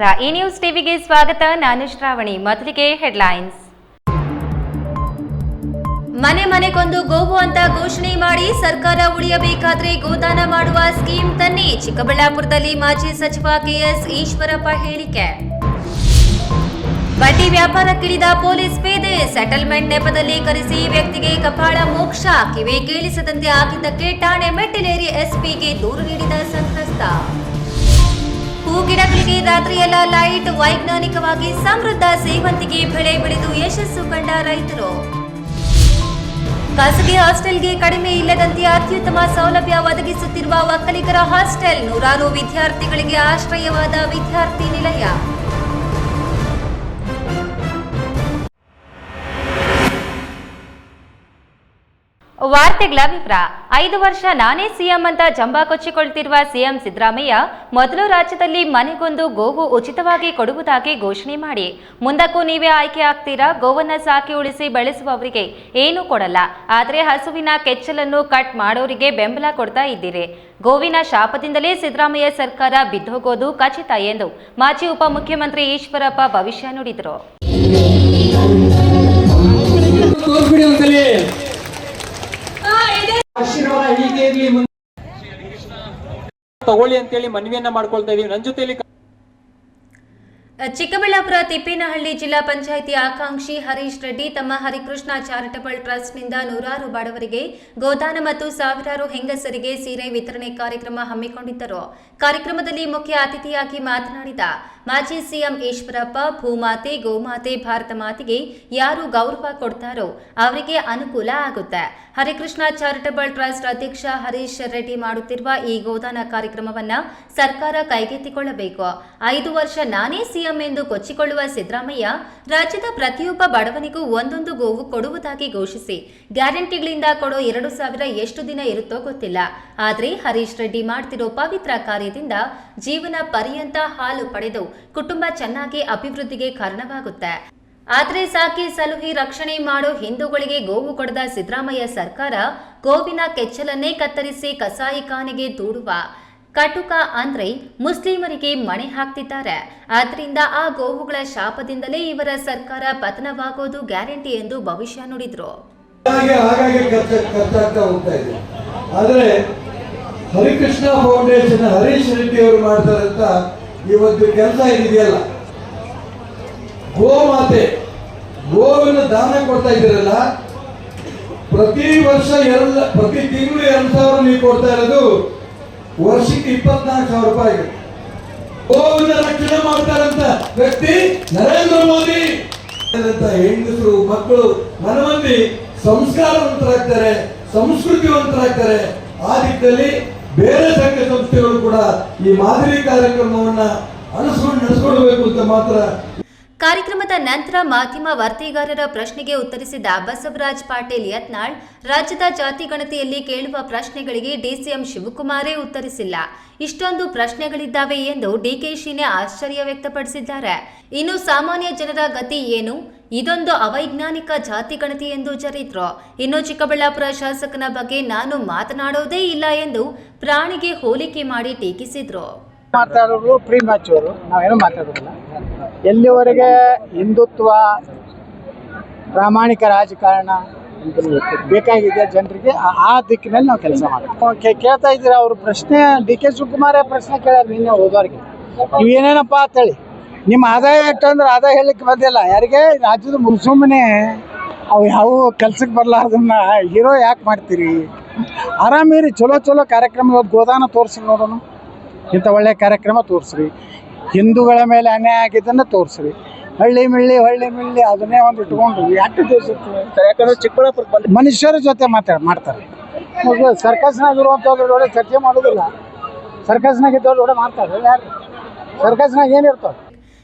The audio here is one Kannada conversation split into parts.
ನಮಸ್ಕಾರ. ಈ ನ್ಯೂಸ್ ಟಿವಿಗೆ ಸ್ವಾಗತ. ನಾನು ಶ್ರಾವಣಿ. ಮೊದಲಿಗೆ ಹೆಡ್ಲೈನ್ಸ್. ಮನೆ ಮನೆಗೊಂದು ಗೋವು ಅಂತ ಘೋಷಣೆ ಮಾಡಿ ಸರ್ಕಾರ ಉಳಿಯಬೇಕಾದ್ರೆ ಗೋದಾನ ಮಾಡುವ ಸ್ಕೀಮ್ ತನ್ನಿ. ಚಿಕ್ಕಬಳ್ಳಾಪುರದಲ್ಲಿ ಮಾಜಿ ಸಚಿವ ಕೆಎಸ್ ಈಶ್ವರಪ್ಪ ಹೇಳಿಕೆ. ಬಡ್ಡಿ ವ್ಯಾಪಾರಕ್ಕಿಳಿದ ಪೊಲೀಸ್ ಪೇದೆ. ಸೆಟಲ್ಮೆಂಟ್ ನೆಪದಲ್ಲಿ ಕರೆಸಿ ವ್ಯಕ್ತಿಗೆ ಕಪಾಳ ಮೋಕ್ಷ. ಕಿವಿ ಕೇಳಿಸದಂತೆ ಆಗಿದ್ದಕ್ಕೆ ಠಾಣೆ ಮೆಟ್ಟಿಲೇರಿ ಎಸ್ಪಿಗೆ ದೂರು ನೀಡಿದ ಸಂತ್ರಸ್ತ. ಹೂಗಿಡಗಳಿಗೆ ರಾತ್ರಿಯೆಲ್ಲ ಲೈಟ್, ವೈಜ್ಞಾನಿಕವಾಗಿ ಸಮೃದ್ಧ ಸೇವಂತಿಗೆ ಬೆಳೆ ಬೆಳೆದು ಯಶಸ್ಸು ಕಂಡ ರೈತರು. ಖಾಸಗಿ ಹಾಸ್ಟೆಲ್ಗೆ ಕಡಿಮೆ ಇಲ್ಲದಂತೆ ಅತ್ಯುತ್ತಮ ಸೌಲಭ್ಯ ಒದಗಿಸುತ್ತಿರುವ ಒಕ್ಕಲಿಗರ ಹಾಸ್ಟೆಲ್ ನೂರಾರು ವಿದ್ಯಾರ್ಥಿಗಳಿಗೆ ಆಶ್ರಯವಾದ ವಿದ್ಯಾರ್ಥಿ ನಿಲಯ. ವಾರ್ತೆಗಳ ವಿವರ ಐದು ವರ್ಷ ನಾನೇ ಸಿಎಂ ಅಂತ ಜಂಬಾ ಕೊಚ್ಚಿಕೊಳ್ತಿರುವ ಸಿಎಂ ಸಿದ್ದರಾಮಯ್ಯ ಮೊದಲು ರಾಜ್ಯದಲ್ಲಿ ಮನೆಗೊಂದು ಗೋವು ಉಚಿತವಾಗಿ ಕೊಡುವುದಾಗಿ ಘೋಷಣೆ ಮಾಡಿ. ಮುಂದಕ್ಕೂ ನೀವೇ ಆಯ್ಕೆ ಆಗ್ತೀರಾ? ಗೋವನ್ನು ಸಾಕಿ ಉಳಿಸಿ ಬೆಳೆಸುವವರಿಗೆ ಏನೂ ಕೊಡಲ್ಲ. ಆದರೆ ಹಸುವಿನ ಕೆಚ್ಚಲನ್ನು ಕಟ್ ಮಾಡೋರಿಗೆ ಬೆಂಬಲ ಕೊಡ್ತಾ ಇದ್ದೀರಿ. ಗೋವಿನ ಶಾಪದಿಂದಲೇ ಸಿದ್ದರಾಮಯ್ಯ ಸರ್ಕಾರ ಬಿದ್ದೋಗೋದು ಖಚಿತ ಎಂದು ಮಾಜಿ ಉಪಮುಖ್ಯಮಂತ್ರಿ ಈಶ್ವರಪ್ಪ ಭವಿಷ್ಯ ನುಡಿದರು ತೋರ್ಬಿಡಿ ಒಂದ್ಸಲಿ ಆಶೀರ್ವಾದ ಹೀಗೆ ಇರ್ಲಿ ಮುಂದೆ ತಗೊಳ್ಳಿ ಅಂತೇಳಿ ಮನವಿಯನ್ನ ಮಾಡ್ಕೊಳ್ತಾ ಇದೀವಿ. ನನ್ನ ಜೊತೆಲಿ ಚಿಕ್ಕಬಳ್ಳಾಪುರ ತಿಪ್ಪೇನಹಳ್ಳಿ ಜಿಲ್ಲಾ ಪಂಚಾಯಿತಿ ಆಕಾಂಕ್ಷಿ ಹರೀಶ್ ರೆಡ್ಡಿ ತಮ್ಮ ಹರಿಕೃಷ್ಣ ಚಾರಿಟಬಲ್ ಟ್ರಸ್ಟ್ನಿಂದ ನೂರಾರು ಬಡವರಿಗೆ ಗೋದಾನ ಮತ್ತು ಸಾವಿರಾರು ಹೆಂಗಸರಿಗೆ ಸೀರೆ ವಿತರಣೆ ಕಾರ್ಯಕ್ರಮ ಹಮ್ಮಿಕೊಂಡಿದ್ದರು. ಕಾರ್ಯಕ್ರಮದಲ್ಲಿ ಮುಖ್ಯ ಅತಿಥಿಯಾಗಿ ಮಾತನಾಡಿದ ಮಾಜಿ ಸಿಎಂ ಈಶ್ವರಪ್ಪ, ಭೂಮಾತೆ, ಗೋಮಾತೆ ಭಾರತ ಮಾತೆಗೆ ಯಾರು ಗೌರವ ಕೊಡ್ತಾರೋ ಅವರಿಗೆ ಅನುಕೂಲ ಆಗುತ್ತೆ. ಹರಿಕೃಷ್ಣ ಚಾರಿಟಬಲ್ ಟ್ರಸ್ಟ್ ಅಧ್ಯಕ್ಷ ಹರೀಶ್ ರೆಡ್ಡಿ ಮಾಡುತ್ತಿರುವ ಈ ಗೋದಾನ ಕಾರ್ಯಕ್ರಮವನ್ನ ಸರ್ಕಾರ ಕೈಗೆತ್ತಿಕೊಳ್ಳಬೇಕು. ಐದು ವರ್ಷ ನಾನೇ ಸಿಎಂ ಎಂದು ಕೊಚ್ಚಿಕೊಳ್ಳುವ ಸಿದ್ದರಾಮಯ್ಯ ರಾಜ್ಯದ ಪ್ರತಿಯೊಬ್ಬ ಬಡವನಿಗೂ ಒಂದೊಂದು ಗೋವು ಕೊಡುವುದಾಗಿ ಘೋಷಿಸಿ, ಗ್ಯಾರಂಟಿಗಳಿಂದ ಕೊಡೋ ಎರಡು ಸಾವಿರ ಎಷ್ಟು ದಿನ ಇರುತ್ತೋ ಗೊತ್ತಿಲ್ಲ. ಆದ್ರೆ ಹರೀಶ್ ರೆಡ್ಡಿ ಮಾಡ್ತಿರೋ ಪವಿತ್ರ ಕಾರ್ಯದಿಂದ ಜೀವನ ಪರ್ಯಂತ ಹಾಲು ಪಡೆದು ಕುಟುಂಬ ಚೆನ್ನಾಗಿ ಅಭಿವೃದ್ಧಿಗೆ ಕಾರಣವಾಗುತ್ತೆ. ಆದ್ರೆ ಸಾಕಿ ಸಲುಹಿ ರಕ್ಷಣೆ ಮಾಡೋ ಹಿಂದೂಗಳಿಗೆ ಗೋವು ಕೊಡದ ಸಿದ್ದರಾಮಯ್ಯ ಸರ್ಕಾರ ಗೋವಿನ ಕೆಚ್ಚಲನ್ನೇ ಕತ್ತರಿಸಿ ಕಸಾಯಿಖಾನೆಗೆ ದೂಡುವ. ಕಟುಕ ಅಂದ್ರೆ ಮುಸ್ಲಿಮರಿಗೆ ಮಣೆ ಹಾಕ್ತಿದ್ದಾರೆ. ಆದ್ರಿಂದ ಆ ಗೋವುಗಳ ಶಾಪದಿಂದಲೇ ಇವರ ಸರ್ಕಾರ ಪತನವಾಗೋದು ಗ್ಯಾರಂಟಿ ಎಂದು ಭವಿಷ್ಯ ನುಡಿದ್ರು. ಆದರೆ ಹರಿಕೃಷ್ಣ ಫೌಂಡೇಶನ್ ಹರೀಶ್ ರೆಡ್ಡಿ ಅವರು ಮಾಡ್ತಾರಂತ ಈ ಒಂದು ಕೆಲಸ ಇದೆಯಲ್ಲ ಗೋಮಾತೆ ಗೋವಿನ ದಾನ ಕೊಡ್ತಾ ಇದ್ದೀರಲ್ಲ? ಪ್ರತಿ ವರ್ಷ ಎರಡು ಪ್ರತಿ ತಿಂಗಳು ಎರಡು ಸಾವಿರ ನೀವು ಕೊಡ್ತಾ ಇರೋದು ವರ್ಷಕ್ಕೆ ಇಪ್ಪತ್ನಾಲ್ಕು ಸಾವಿರ ರೂಪಾಯಿ ಗೋವಿನ ರಕ್ಷಣೆ ಮಾಡ್ತಾರಂತ ವ್ಯಕ್ತಿ ನರೇಂದ್ರ ಮೋದಿ ಹೆಂಗಸರು, ಮಕ್ಕಳು, ಮನಮಂದಿ ಸಂಸ್ಕಾರವಂತರಾಗ್ತಾರೆ, ಸಂಸ್ಕೃತಿವಂತರಾಗ್ತಾರೆ. ಆ ದಿಕ್ಕಲ್ಲಿ ಬೇರೆ ಸಂಘ ಸಂಸ್ಥೆಗಳು ಕೂಡ ಈ ಮಾದರಿ ಕಾರ್ಯಕ್ರಮವನ್ನ ಅನುಸ್ಕೊಂಡು ನಡೆಸ್ಕೊಳ್ಬೇಕು ಅಂತ ಮಾತ್ರ ಕಾರ್ಯಕ್ರಮದ ನಂತರ ಮಾಧ್ಯಮ ವರದಿಗಾರರ ಪ್ರಶ್ನೆಗೆ ಉತ್ತರಿಸಿದ ಬಸವರಾಜ್ ಪಾಟೀಲ್ ಯತ್ನಾಳ್, ರಾಜ್ಯದ ಜಾತಿ ಗಣತಿಯಲ್ಲಿ ಕೇಳುವ ಪ್ರಶ್ನೆಗಳಿಗೆ ಡಿಸಿಎಂ ಶಿವಕುಮಾರೇ ಉತ್ತರಿಸಿಲ್ಲ. ಇಷ್ಟೊಂದು ಪ್ರಶ್ನೆಗಳಿದ್ದಾವೆ ಎಂದು ಡಿಕೆಶಿನೇ ಆಶ್ಚರ್ಯ ವ್ಯಕ್ತಪಡಿಸಿದ್ದಾರೆ. ಇನ್ನು ಸಾಮಾನ್ಯ ಜನರ ಗತಿ ಏನು? ಇದೊಂದು ಅವೈಜ್ಞಾನಿಕ ಜಾತಿ ಗಣತಿ ಎಂದು ಜರಿದ್ರು ಇನ್ನು ಚಿಕ್ಕಬಳ್ಳಾಪುರ ಶಾಸಕನ ಬಗ್ಗೆ ನಾನು ಮಾತನಾಡೋದೇ ಇಲ್ಲ ಎಂದು ಪ್ರಾಣಿಗೆ ಹೋಲಿಕೆ ಮಾಡಿ ಟೀಕಿಸಿದ್ರು. ಮಾತಾಡೋರು ಪ್ರೀ ಅವರು ನಾವೇನು ಮಾತಾಡೋದಿಲ್ಲ. ಎಲ್ಲಿವರೆಗೆ ಹಿಂದುತ್ವ ಪ್ರಾಮಾಣಿಕ ರಾಜಕಾರಣ ಬೇಕಾಗಿದೆ ಜನರಿಗೆ, ಆ- ದಿಕ್ಕಿನಲ್ಲಿ ನಾವು ಕೆಲಸ ಮಾಡ್ತೀವಿ ಕೇಳ್ತಾ ಇದ್ದೀರಾ ಅವ್ರ ಪ್ರಶ್ನೆ, ಡಿ ಕೆ ಶಿವಕುಮಾರೇ ಪ್ರಶ್ನೆ ಕೇಳ್ಯಾರ ನಿನ್ನೆ ಹೋದವ್ರಿಗೆ. ನೀವು ಏನೇನಪ್ಪ ಅಂತೇಳಿ. ನಿಮ್ಮ ಆದಾಯ ಎಷ್ಟು ಆದಾಯ ಹೇಳಲಿಕ್ಕೆ ಬಂದಿಲ್ಲ. ಯಾರಿಗೆ? ರಾಜ್ಯದ ಸುಮ್ಮನೆ ಅವು ಯಾವ ಕೆಲ್ಸಕ್ಕೆ ಬರಲಾರ್ದನ್ನ ಹೀರೋ ಯಾಕೆ ಮಾಡ್ತೀರಿ? ಆರಾಮೀರಿ ಚಲೋ ಚಲೋ ಕಾರ್ಯಕ್ರಮದ ಗೋದಾನ ತೋರಿಸ್ರಿ ನೋಡೋಣ. ಇಂಥ ಒಳ್ಳೆಯ ಕಾರ್ಯಕ್ರಮ ತೋರಿಸ್ರಿ. ಹಿಂದೂಗಳ ಮೇಲೆ ಅನ್ಯಾಯ ಆಗಿದ್ದನ್ನು ತೋರಿಸ್ರಿ. ಹಳ್ಳಿ ಮಿಳ್ಳಿ ಹಳ್ಳಿ ಮಿಳ್ಳಿ ಅದನ್ನೇ ಒಂದು ಇಟ್ಕೊಂಡು ಯಾಕೆ ದಿವಸ ಯಾಕಂದ್ರೆ ಚಿಕ್ಕಬಳ್ಳಾಪುರ ಮನುಷ್ಯರ ಜೊತೆ ಮಾತಾಡ ಮಾಡ್ತಾರೆ. ಸರ್ಕಸ್ನಾಗ ಇರುವಂಥವ್ರ ಜೊತೆ ಚರ್ಚೆ ಮಾಡೋದಿಲ್ಲ. ಸರ್ಕಸ್ನಾಗ ಇದ್ದವ್ರ ಜೊತೆ ಮಾಡ್ತಾರೆ ಯಾರು? ಸರ್ಕಸ್ನಾಗ ಏನಿರ್ತಾವೆ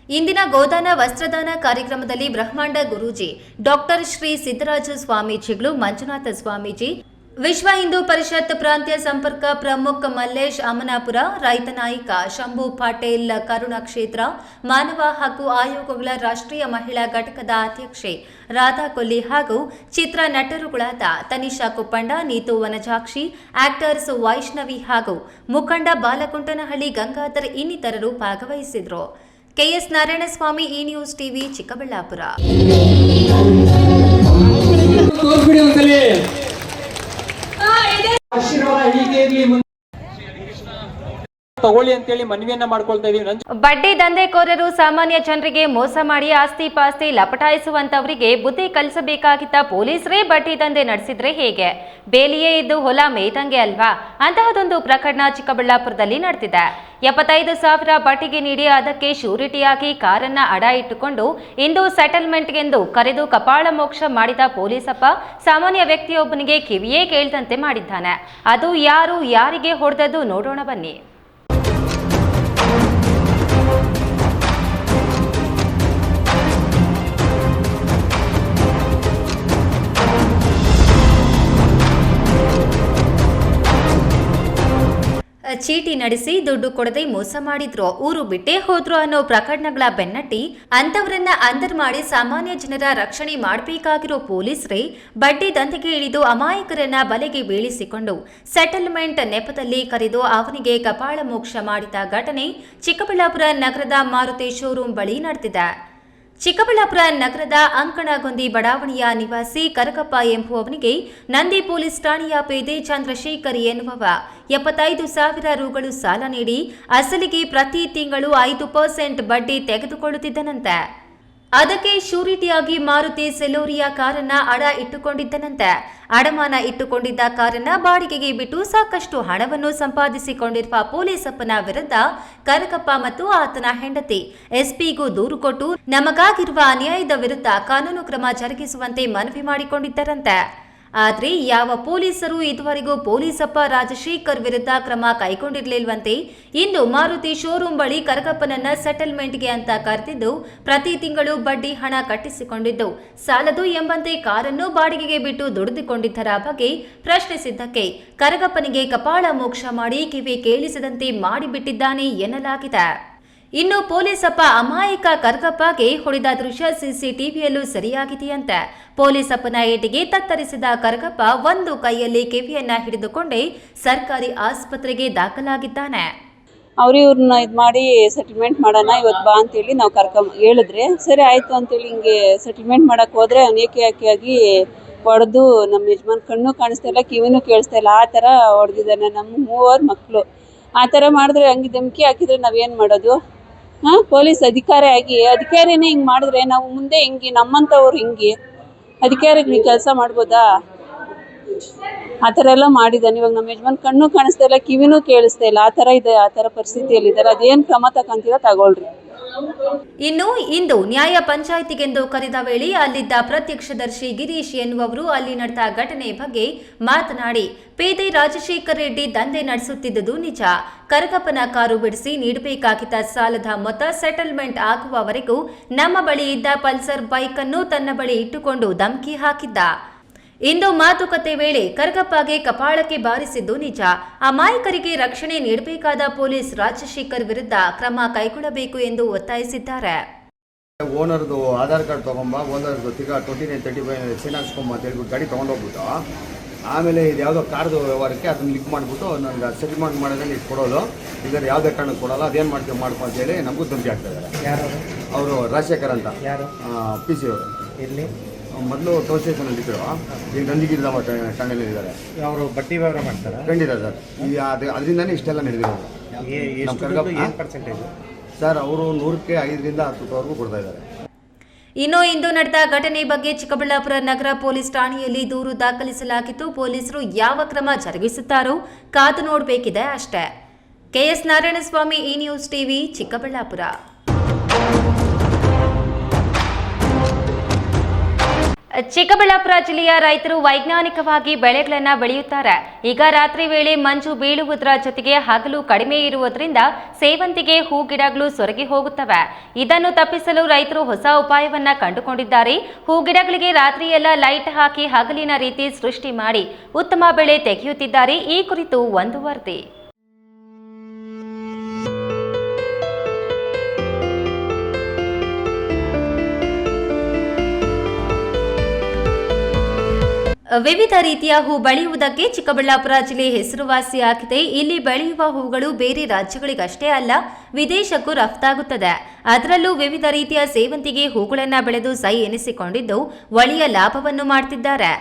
ಇಂದಿನ ಗೋದಾನ ವಸ್ತ್ರದಾನ ಕಾರ್ಯಕ್ರಮದಲ್ಲಿ ಬ್ರಹ್ಮಾಂಡ ಗುರೂಜಿ ಡಾಕ್ಟರ್ ಶ್ರೀ ಸಿದ್ದರಾಜ ಸ್ವಾಮೀಜಿಗಳು ಮಂಜುನಾಥ ಸ್ವಾಮೀಜಿ ವಿಶ್ವ ಹಿಂದೂ ಪರಿಷತ್ ಪ್ರಾಂತ್ಯ ಸಂಪರ್ಕ ಪ್ರಮುಖ ಮಲ್ಲೇಶ್ ಅಮನಾಪುರ, ರೈತ ನಾಯಕ ಶಂಭು ಪಾಟೇಲ್, ಕರುಣಾ ಕ್ಷೇತ್ರ, ಮಾನವ ಹಕ್ಕು ಆಯೋಗಗಳ ರಾಷ್ಟ್ರೀಯ ಮಹಿಳಾ ಘಟಕದ ಅಧ್ಯಕ್ಷೆ ರಾಧಾ ಕೊಲ್ಲಿ ಹಾಗೂ ಚಿತ್ರ ನಟರುಗಳಾದ ತನಿಷಾ ಕುಪ್ಪಂಡ, ನೀತು ವನಜಾಕ್ಷಿ, ಆಕ್ಟರ್ಸ್ ವೈಷ್ಣವಿ ಹಾಗೂ ಮುಖಂಡ ಬಾಲಕುಂಟನಹಳ್ಳಿ ಗಂಗಾಧರ್ ಇನ್ನಿತರರು ಭಾಗವಹಿಸಿದರು. KS Narayanaswamy E news TV, Chikkaballapur. ತೋರ್ಸ್ಬಿಡಿ ತಗೊಳ್ಳಿ ಅಂತೇಳಿ ಮನವಿಯನ್ನ ಮಾಡ್ಕೊಳ್ತಾ ಇದೀವಿ. ಬಡ್ಡಿ ದಂಧೆಕೋರರು ಸಾಮಾನ್ಯ ಜನರಿಗೆ ಮೋಸ ಮಾಡಿ ಆಸ್ತಿ ಪಾಸ್ತಿ ಲಪಟಾಯಿಸುವಂತವರಿಗೆ ಬುದ್ಧಿ ಕಲಿಸಬೇಕಾಗಿದ್ದ ಪೊಲೀಸರೇ ಬಡ್ಡಿ ದಂಧೆ ನಡೆಸಿದ್ರೆ ಹೇಗೆ? ಬೇಲಿಯೇ ಇದ್ದು ಹೊಲ ಮೇಯ್ದಂಗೆ ಅಲ್ವಾ? ಅಂತಹದೊಂದು ಪ್ರಕರಣ ಚಿಕ್ಕಬಳ್ಳಾಪುರದಲ್ಲಿ ನಡೆದಿದೆ. ಎಪ್ಪತ್ತೈದು ಸಾವಿರ ಬಡ್ಡಿಗೆ ನೀಡಿ ಅದಕ್ಕೆ ಶೂರಿಟಿಯಾಗಿ ಕಾರನ್ನ ಅಡ ಇಟ್ಟುಕೊಂಡು ಇಂದು ಸೆಟಲ್ಮೆಂಟ್ಗೆಂದು ಕರೆದು ಕಪಾಳ ಮೋಕ್ಷ ಮಾಡಿದ ಪೊಲೀಸಪ್ಪ ಸಾಮಾನ್ಯ ವ್ಯಕ್ತಿಯೊಬ್ಬನಿಗೆ ಕಿವಿಯೇ ಕೇಳ್ದಂತೆ ಮಾಡಿದ್ದಾನೆ. ಅದು ಯಾರು, ಯಾರಿಗೆ ಹೊಡೆದದ್ದು ನೋಡೋಣ ಬನ್ನಿ. ಚೀಟಿ ನಡೆಸಿ ದುಡ್ಡು ಕೊಡದೆ ಮೋಸ ಮಾಡಿದ್ರು. ಊರು ಬಿಟ್ಟೇ ಹೋದ್ರು ಅನ್ನೋ ಪ್ರಕರಣಗಳ ಬೆನ್ನಟ್ಟಿ ಅಂತವರನ್ನ ಅಂದರ್ ಮಾಡಿ ಸಾಮಾನ್ಯ ಜನರ ರಕ್ಷಣೆ ಮಾಡಬೇಕಾಗಿರೋ ಪೊಲೀಸರೇ ಬಡ್ಡಿ ದಂಧೆಗೆ ಇಳಿದು ಅಮಾಯಕರನ್ನ ಬಲೆಗೆ ಬೀಳಿಸಿಕೊಂಡು ಸೆಟಲ್ಮೆಂಟ್ ನೆಪದಲ್ಲಿ ಕರೆದು ಅವನಿಗೆ ಕಪಾಳ ಮೋಕ್ಷ ಮಾಡಿದ ಘಟನೆ ಚಿಕ್ಕಬಳ್ಳಾಪುರ ನಗರದ ಮಾರುತಿ ಶೋರೂಂ ಬಳಿ ನಡೆದಿದೆ. ಚಿಕ್ಕಬಳ್ಳಾಪುರ ನಗರದ ಅಂಕಣಗೊಂದಿ ಬಡಾವಣೆಯ ನಿವಾಸಿ ಕರಕಪ್ಪ ಎಂಬುವವನಿಗೆ ನಂದಿ ಪೊಲೀಸ್ ಠಾಣೆಯ ಪೇದೆ ಚಂದ್ರಶೇಖರ್ ಎನ್ನುವವ. ಎಪ್ಪತ್ತೈದು ಸಾವಿರ ರುಗಳು ಸಾಲ ನೀಡಿ, ಅಸಲಿಗೆ ಪ್ರತಿ ತಿಂಗಳು ಐದು ಪರ್ಸೆಂಟ್ ಬಡ್ಡಿ ತೆಗೆದುಕೊಳ್ಳುತ್ತಿದ್ದನಂತೆ. ಅದಕ್ಕೆ ಶೂರಿಟಿಯಾಗಿ ಮಾರುತಿ ಸೆಲೋರಿಯಾ ಕಾರನ್ನ ಅಡ ಇಟ್ಟುಕೊಂಡಿದ್ದನಂತೆ ಅಡಮಾನ ಇಟ್ಟುಕೊಂಡಿದ್ದ ಕಾರನ್ನ ಬಾಡಿಗೆಗೆ ಬಿಟ್ಟು ಸಾಕಷ್ಟು ಹಣವನ್ನು ಸಂಪಾದಿಸಿಕೊಂಡಿರುವ ಪೊಲೀಸಪ್ಪನ ವಿರುದ್ಧ ಕನಕಪ್ಪ ಮತ್ತು ಆತನ ಹೆಂಡತಿ. ಎಸ್ಪಿಗೂ ದೂರು ಕೊಟ್ಟು ನಮಗಾಗಿರುವ ಅನ್ಯಾಯದ ವಿರುದ್ಧ ಕಾನೂನು ಕ್ರಮ ಜರುಗಿಸುವಂತೆ ಮನವಿ ಮಾಡಿಕೊಂಡಿದ್ದರಂತೆ. ಆದ್ರೆ ಯಾವ ಪೊಲೀಸರು ಇದುವರೆಗೂ ಪೊಲೀಸಪ್ಪ ರಾಜಶೇಖರ್ ವಿರುದ್ಧ ಕ್ರಮ ಕೈಗೊಂಡಿರಲಿಲ್ವಂತೆ ಇಂದು ಮಾರುತಿ ಶೋರೂಮ್ ಬಳಿ ಕರಗಪ್ಪನನ್ನ ಸೆಟಲ್ಮೆಂಟ್ಗೆ ಅಂತ ಕರೆದಿದ್ದು, ಪ್ರತಿ ತಿಂಗಳು ಬಡ್ಡಿ ಹಣ ಕಟ್ಟಿಸಿಕೊಂಡಿದ್ದು. ಸಾಲದು ಎಂಬಂತೆ ಕಾರನ್ನು ಬಾಡಿಗೆಗೆ ಬಿಟ್ಟು ದುಡಿದುಕೊಂಡಿದ್ದರ ಬಗ್ಗೆ ಪ್ರಶ್ನಿಸಿದ್ದಕ್ಕೆ ಕರಗಪ್ಪನಿಗೆ ಕಪಾಳ ಮೋಕ್ಷ ಮಾಡಿ ಕಿವಿ ಕೇಳಿಸದಂತೆ ಮಾಡಿಬಿಟ್ಟಿದ್ದಾನೆ ಎನ್ನಲಾಗಿದೆ. ಇನ್ನು ಪೊಲೀಸಪ್ಪ ಅಮಾಯಕ ಕರ್ಗಪ್ಪಗೆ ಹೊಡೆದ ದೃಶ್ಯ ಸಿಸಿಟಿವಿಯಲ್ಲೂ ಸರಿಯಾಗಿದೆಯಂತೆ. ಪೊಲೀಸಪ್ಪನ ಏಟಿಗೆ ತತ್ತರಿಸಿದ ಕರ್ಕಪ್ಪ ಒಂದು ಕೈಯಲ್ಲಿ ಕಿವಿಯನ್ನ ಹಿಡಿದುಕೊಂಡೇ ಸರ್ಕಾರಿ ಆಸ್ಪತ್ರೆಗೆ ದಾಖಲಾಗಿದ್ದಾನೆ. ಅವ್ರು ಇವ್ರನ್ನ ಇದು ಮಾಡಿ ಸೆಟಲ್ಮೆಂಟ್ ಮಾಡೋಣ ಇವತ್ತು ಬಾ ಅಂತೇಳಿ ನಾವು ಕರ್ಕ, ಹೇಳಿದ್ರೆ, ಸರಿ ಆಯಿತು ಅಂತೇಳಿ ಹಿಂಗೆ ಸೆಟಲ್ಮೆಂಟ್ ಮಾಡೋಕ್ಕೆ ಹೋದರೆ ಅವ್ನು ಏಕೆ ಆಕೆಯಾಗಿ ಹೊಡೆದು ನಮ್ಮ ಯಜಮಾನ್ ಕಣ್ಣು ಕಾಣಿಸ್ತಾ ಇಲ್ಲ, ಕಿವಿನೂ ಕೇಳಿಸ್ತಾ ಇಲ್ಲ, ಆ ಥರ ಹೊಡೆದಿದ್ದಾನೆ ನಮ್ಮ ಮೂವರು ಮಕ್ಕಳು ಆ ಥರ ಮಾಡಿದ್ರೆ ಹಂಗೆ ಧಮಕಿ ಹಾಕಿದ್ರೆ ನಾವೇನು ಮಾಡೋದು? ಹಾಂ ಪೊಲೀಸ್ ಅಧಿಕಾರಿ ಆಗಿ, ಅಧಿಕಾರಿನೇ ಹಿಂಗೆ ಮಾಡಿದ್ರೆ ನಾವು ಮುಂದೆ ಹೆಂಗೆ ನಮ್ಮಂಥವ್ರು ಹಿಂಗೆ? ನೀವು ಕೆಲಸ ಮಾಡ್ಬೋದಾ? ಆ ಥರ ಎಲ್ಲ ಮಾಡಿದ್ದಾನೆ. ಇವಾಗ ನಮ್ಮ ಯಜಮಾನ್ ಕಣ್ಣು ಕಾಣಿಸ್ತಾ ಇಲ್ಲ, ಕಿವಿನೂ ಕೇಳಿಸ್ತಾ ಇಲ್ಲ. ಆ ಥರ ಇದೆ, ಆ ಥರ ಪರಿಸ್ಥಿತಿಯಲ್ಲಿ ಇದ್ದಾರೆ ಅದೇನು ಕ್ರಮ ತಗೊಂತೀರ ತಗೊಳ್ರಿ. ಇನ್ನು, ಇಂದು ನ್ಯಾಯ ಪಂಚಾಯಿತಿಗೆಂದು ಕರೆದ ವೇಳೆ ಅಲ್ಲಿದ್ದ ಪ್ರತ್ಯಕ್ಷದರ್ಶಿ ಗಿರೀಶ್ ಎನ್ನುವವರು ಅಲ್ಲಿ ನಡೆದ ಘಟನೆ ಬಗ್ಗೆ ಮಾತನಾಡಿ, ಪೇದೆ ರಾಜಶೇಖರ್ ರೆಡ್ಡಿ ದಂಧೆ ನಡೆಸುತ್ತಿದ್ದುದು ನಿಜ. ಕರಗಪ್ಪನ ಕಾರು ಬಿಡಿಸಿ ನೀಡಬೇಕಾಗಿದ್ದ ಸಾಲದ ಮೊತ್ತ ಸೆಟಲ್ಮೆಂಟ್ ಆಗುವವರೆಗೂ ನಮ್ಮ ಬಳಿ ಇದ್ದ ಪಲ್ಸರ್ ಬೈಕ್ ಅನ್ನು ತನ್ನ ಬಳಿ ಇಟ್ಟುಕೊಂಡು ಧಮಕಿ ಹಾಕಿದ್ದ. ಇಂದು ಮಾತುಕತೆ ವೇಳೆ ಕರ್ಗಪ್ಪಗೆ ಕಪಾಳಕ್ಕೆ ಬಾರಿಸಿದ್ದು ನಿಜ. ಅಮಾಯಕರಿಗೆ ರಕ್ಷಣೆ ನೀಡಬೇಕಾದ ಪೊಲೀಸ್ ರಾಜಶೇಖರ್ ವಿರುದ್ಧ ಕ್ರಮ ಕೈಗೊಳ್ಳಬೇಕು ಎಂದು ಒತ್ತಾಯಿಸಿದ್ದಾರೆ. ಓನರ್ದು ಆಧಾರ್ ಕಾರ್ಡ್ ತೊಗೊಂಬ ಓನರ್ದು ತಿರ್ಗಾ twenty nine thirty five sign ಹಾಕ್ಸ್ಕೊಂಬ ಅಂತ ಹೇಳ್ಬಿಟ್ಟು ಗಾಡಿ ತೊಗೊಂಡೋಗ್ಬಿಟ್ಟು ಆಮೇಲೆ ಇದು ಯಾವುದೋ ಕಾರ್ದು ವ್ಯವಹಾರಕ್ಕೆ ಅದನ್ನು ಲಿಕ್ ಮಾಡಿಬಿಟ್ಟು ನನಗೆ ಸೆಟಲ್ಮೆಂಟ್ ಮಾಡೋದ್ರಲ್ಲಿ ಇದು ಕೊಡೋದು. ಇದರ ಯಾವುದೇ ಕಾರಣಕ್ಕೆ ಕೊಡೋಲ್ಲ ಅದೇನು ಮಾಡ್ತೀವಿ ಮಾಡ್ಕೊ ಅಂತ ಹೇಳಿ ನಮಗೂ ಧಮಕಿ ಆಗ್ತಾ ಇದ್ದಾರೆ. ಅವರು ರಾಜಶೇಖರ್ ಅಂತ. ಪಿ ಸಿ ಅವರು. ಇಲ್ಲಿ ಮೊದಲು ಟೋಲ್ ಸ್ಟೇಷನಲ್ಲಿ ಇದ್ದರು ಈಗ ನಂದಿಗಿರಿದ ಇದ್ದಾರೆ. ಅವರು ಬಟ್ಟಿ ವ್ಯವಹಾರ ಮಾಡ್ತಾರೆ? ಖಂಡಿತ ಸರ್. ಈಗ ಅದು ಅದರಿಂದನೇ ಇಷ್ಟೆಲ್ಲ ನಡೆದಿರೋದು. ನಮ್ಮ ಪರ್ಸೆಂಟೇಜ್ ಸರ್ ಅವರು ನೂರಕ್ಕೆ ಐದರಿಂದ ಹತ್ತುವರೆಗೂ ಕೊಡ್ತಾ ಇದ್ದಾರೆ. ಇನ್ನು ಇಂದು ನಡೆದ ಘಟನೆ ಬಗ್ಗೆ ಚಿಕ್ಕಬಳ್ಳಾಪುರ ನಗರ ಪೊಲೀಸ್ ಠಾಣೆಯಲ್ಲಿ ದೂರು ದಾಖಲಿಸಲಾಗಿದ್ದು ಪೊಲೀಸರು ಯಾವ ಕ್ರಮ ಜರುಗಿಸುತ್ತಾರೋ ಕಾದು ನೋಡಬೇಕಿದೆ ಅಷ್ಟೇ. KS Narayanaswamy E news TV Chikkaballapur. Chikkaballapur ಜಿಲ್ಲೆಯ ರೈತರು ವೈಜ್ಞಾನಿಕವಾಗಿ ಬೆಳೆಗಳನ್ನು ಬೆಳೆಯುತ್ತಾರೆ. ಈಗ ರಾತ್ರಿ ವೇಳೆ ಮಂಜು ಬೀಳುವುದರ ಜೊತೆಗೆ ಹಗಲು ಕಡಿಮೆ ಇರುವುದರಿಂದ ಸೇವಂತಿಗೆ ಹೂ ಗಿಡಗಳು ಸೊರಗಿ ಹೋಗುತ್ತವೆ. ಇದನ್ನು ತಪ್ಪಿಸಲು ರೈತರು ಹೊಸ ಉಪಾಯವನ್ನ ಕಂಡುಕೊಂಡಿದ್ದಾರೆ. ಹೂ ಗಿಡಗಳಿಗೆ ರಾತ್ರಿಯೆಲ್ಲ ಲೈಟ್ ಹಾಕಿ ಹಗಲಿನ ರೀತಿ ಸೃಷ್ಟಿ ಮಾಡಿ ಉತ್ತಮ ಬೆಳೆ ತೆಗೆಯುತ್ತಿದ್ದಾರೆ. ಈ ಕುರಿತು ಒಂದು ವರದಿ. ವಿವಿಧ ರೀತಿಯ ಹೂ ಬೆಳೆಯುವುದಕ್ಕೆ ಚಿಕ್ಕಬಳ್ಳಾಪುರ ಜಿಲ್ಲೆ ಹೆಸರುವಾಸಿಯಾಗಿದೆ ಇಲ್ಲಿ ಬೆಳೆಯುವ ಹೂಗಳು ಬೇರೆ ರಾಜ್ಯಗಳಿಗಷ್ಟೇ ಅಲ್ಲ, ವಿದೇಶಕ್ಕೂ ರಫ್ತಾಗುತ್ತದೆ. ಅದರಲ್ಲೂ ವಿವಿಧ ರೀತಿಯ ಸೇವಂತಿಗೆ ಹೂಗಳನ್ನು ಬೆಳೆದು ಸೈ ಎನಿಸಿಕೊಂಡಿದ್ದು, ಒಳ್ಳೆಯ ಲಾಭವನ್ನು ಮಾಡ್ತಿದ್ದಾರೆ.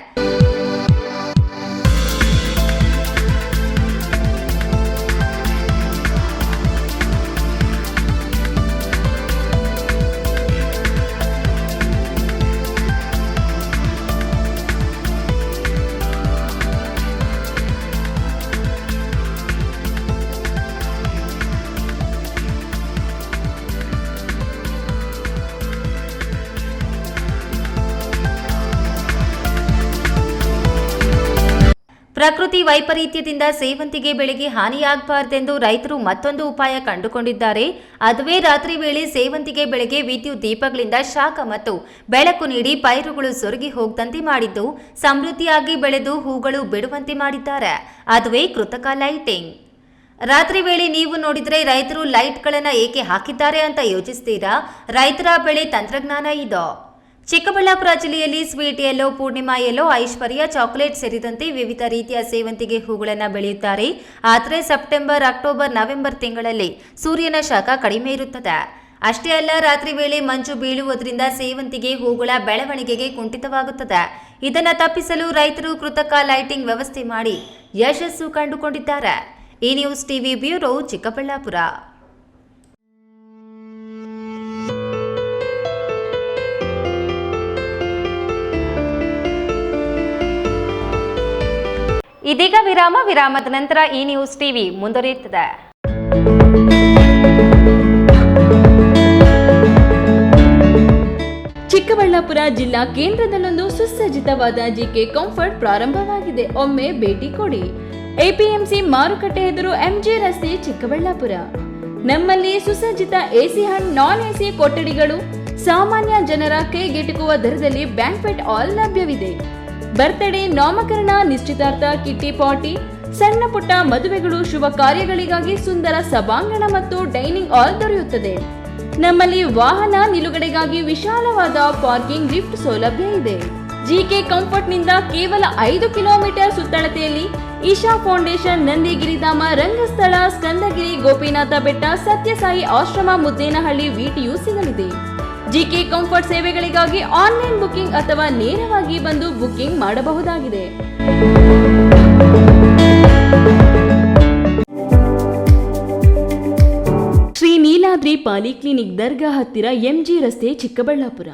ವೈಪರೀತ್ಯದಿಂದ ಸೇವಂತಿಗೆ ಬೆಳೆಗೆ ಹಾನಿಯಾಗಬಾರದೆಂದು ರೈತರು ಮತ್ತೊಂದು ಉಪಾಯ ಕಂಡುಕೊಂಡಿದ್ದಾರೆ. ಅದುವೇ ರಾತ್ರಿ ವೇಳೆ ಸೇವಂತಿಗೆ ಬೆಳೆಗೆ ವಿದ್ಯುತ್ ದೀಪಗಳಿಂದ ಶಾಖ ಮತ್ತು ಬೆಳಕು ನೀಡಿ ಪೈರುಗಳು ಸೊರಗಿ ಹೋಗದಂತೆ ಮಾಡಿದ್ದು, ಸಮೃದ್ಧಿಯಾಗಿ ಬೆಳೆದು ಹೂಗಳು ಬಿಡುವಂತೆ ಮಾಡಿದ್ದಾರೆ. ಅದುವೇ ಕೃತಕ ಲೈಟಿಂಗ್. ರಾತ್ರಿ ವೇಳೆ ನೀವು ನೋಡಿದರೆ ರೈತರು ಲೈಟ್ಗಳನ್ನು ಏಕೆ ಹಾಕಿದ್ದಾರೆ ಅಂತ ಯೋಚಿಸ್ತೀರಾ? ರೈತರ ಬೆಳೆ ತಂತ್ರಜ್ಞಾನ ಇದು. ಚಿಕ್ಕಬಳ್ಳಾಪುರ ಜಿಲ್ಲೆಯಲ್ಲಿ sweet yellow, Poornima yellow, Aishwarya, chocolate ಸೇರಿದಂತೆ ವಿವಿಧ ರೀತಿಯ ಸೇವಂತಿಗೆ ಹೂಗಳನ್ನು ಬೆಳೆಯುತ್ತಾರೆ. ಆದರೆ ಸೆಪ್ಟೆಂಬರ್, ಅಕ್ಟೋಬರ್, ನವೆಂಬರ್ ತಿಂಗಳಲ್ಲಿ ಸೂರ್ಯನ ಶಾಖ ಕಡಿಮೆ ಇರುತ್ತದೆ. ಅಷ್ಟೇ ಅಲ್ಲ, ರಾತ್ರಿ ವೇಳೆ ಮಂಜು ಬೀಳುವುದರಿಂದ ಸೇವಂತಿಗೆ ಹೂಗಳ ಬೆಳವಣಿಗೆಗೆ ಕುಂಠಿತವಾಗುತ್ತದೆ. ಇದನ್ನು ತಪ್ಪಿಸಲು ರೈತರು ಕೃತಕ ಲೈಟಿಂಗ್ ವ್ಯವಸ್ಥೆ ಮಾಡಿ ಯಶಸ್ಸು ಕಂಡುಕೊಂಡಿದ್ದಾರೆ. ಈ ನ್ಯೂಸ್ ಟಿವಿ ಬ್ಯೂರೋ ಚಿಕ್ಕಬಳ್ಳಾಪುರ. ಇದೀಗ ವಿರಾಮ, ವಿರಾಮದ ನಂತರ ಈ ನ್ಯೂಸ್ ಟಿವಿ ಮುಂದುವರಿಯುತ್ತದೆ. ಚಿಕ್ಕಬಳ್ಳಾಪುರ ಜಿಲ್ಲಾ ಕೇಂದ್ರದಲ್ಲೊಂದು ಸುಸಜ್ಜಿತವಾದ ಜಿಕೆ ಕಂಫರ್ಟ್ ಪ್ರಾರಂಭವಾಗಿದೆ. ಒಮ್ಮೆ ಭೇಟಿ ಕೊಡಿ. ಎಪಿಎಂಸಿ ಮಾರುಕಟ್ಟೆ ಎದುರು ಎಂಜಿ ರಸ್ತೆ ಚಿಕ್ಕಬಳ್ಳಾಪುರ. ನಮ್ಮಲ್ಲಿ ಸುಸಜ್ಜಿತ ಎಸಿ ಹಂಡ್ ನಾನ್ ಎಸಿ ಕೊಠಡಿಗಳು. ಸಾಮಾನ್ಯ ಜನರ ಕೈಗೆಟುಕುವ ದರದಲ್ಲಿ ಬ್ಯಾಂಕ್ವೆಟ್ ಹಾಲ್ ಲಭ್ಯವಿದೆ. ಬರ್ತ್ಡೇ ನಾಮಕರಣ, ನಿಶ್ಚಿತಾರ್ಥ, ಕಿಟ್ಟಿ ಪಾರ್ಟಿ, ಸಣ್ಣ ಪುಟ್ಟ ಮದುವೆಗಳು, ಶುಭ ಕಾರ್ಯಗಳಿಗಾಗಿ ಸುಂದರ ಸಭಾಂಗಣ ಮತ್ತು ಡೈನಿಂಗ್ ಹಾಲ್ ದೊರೆಯುತ್ತದೆ. ನಮ್ಮಲ್ಲಿ ವಾಹನ ನಿಲುಗಡೆಗಾಗಿ ವಿಶಾಲವಾದ ಪಾರ್ಕಿಂಗ್ ಲಿಫ್ಟ್ ಸೌಲಭ್ಯ ಇದೆ. ಜಿಕೆ ಕಂಫರ್ಟ್ನಿಂದ ಕೇವಲ ಐದು ಕಿಲೋಮೀಟರ್ ಸುತ್ತಳತೆಯಲ್ಲಿ ಈಶಾ ಫೌಂಡೇಶನ್ ನಂದಿಗಿರಿಧಾಮ ರಂಗಸ್ಥಳ, ಸ್ಕಂದಗಿರಿ, ಗೋಪಿನಾಥ ಬೆಟ್ಟ, ಸತ್ಯಸಾಯಿ ಆಶ್ರಮ, ಮುದ್ದೇನಹಳ್ಳಿ ವಿಟಿಯು ಸಿಗಲಿದೆ. ಜಿಕೆ ಕಂಫರ್ಟ್ ಸೇವೆಗಳಿಗಾಗಿ ಆನ್ಲೈನ್ ಬುಕಿಂಗ್ ಅಥವಾ ನೇರವಾಗಿ ಬಂದು ಬುಕಿಂಗ್ ಮಾಡಬಹುದಾಗಿದೆ. ಶ್ರೀ ನೀಲಾದ್ರಿ ಪಾಲಿಕ್ಲಿನಿಕ್ ದರ್ಗಾ ಹತ್ತಿರ ಎಂಜಿ ರಸ್ತೆ ಚಿಕ್ಕಬಳ್ಳಾಪುರ.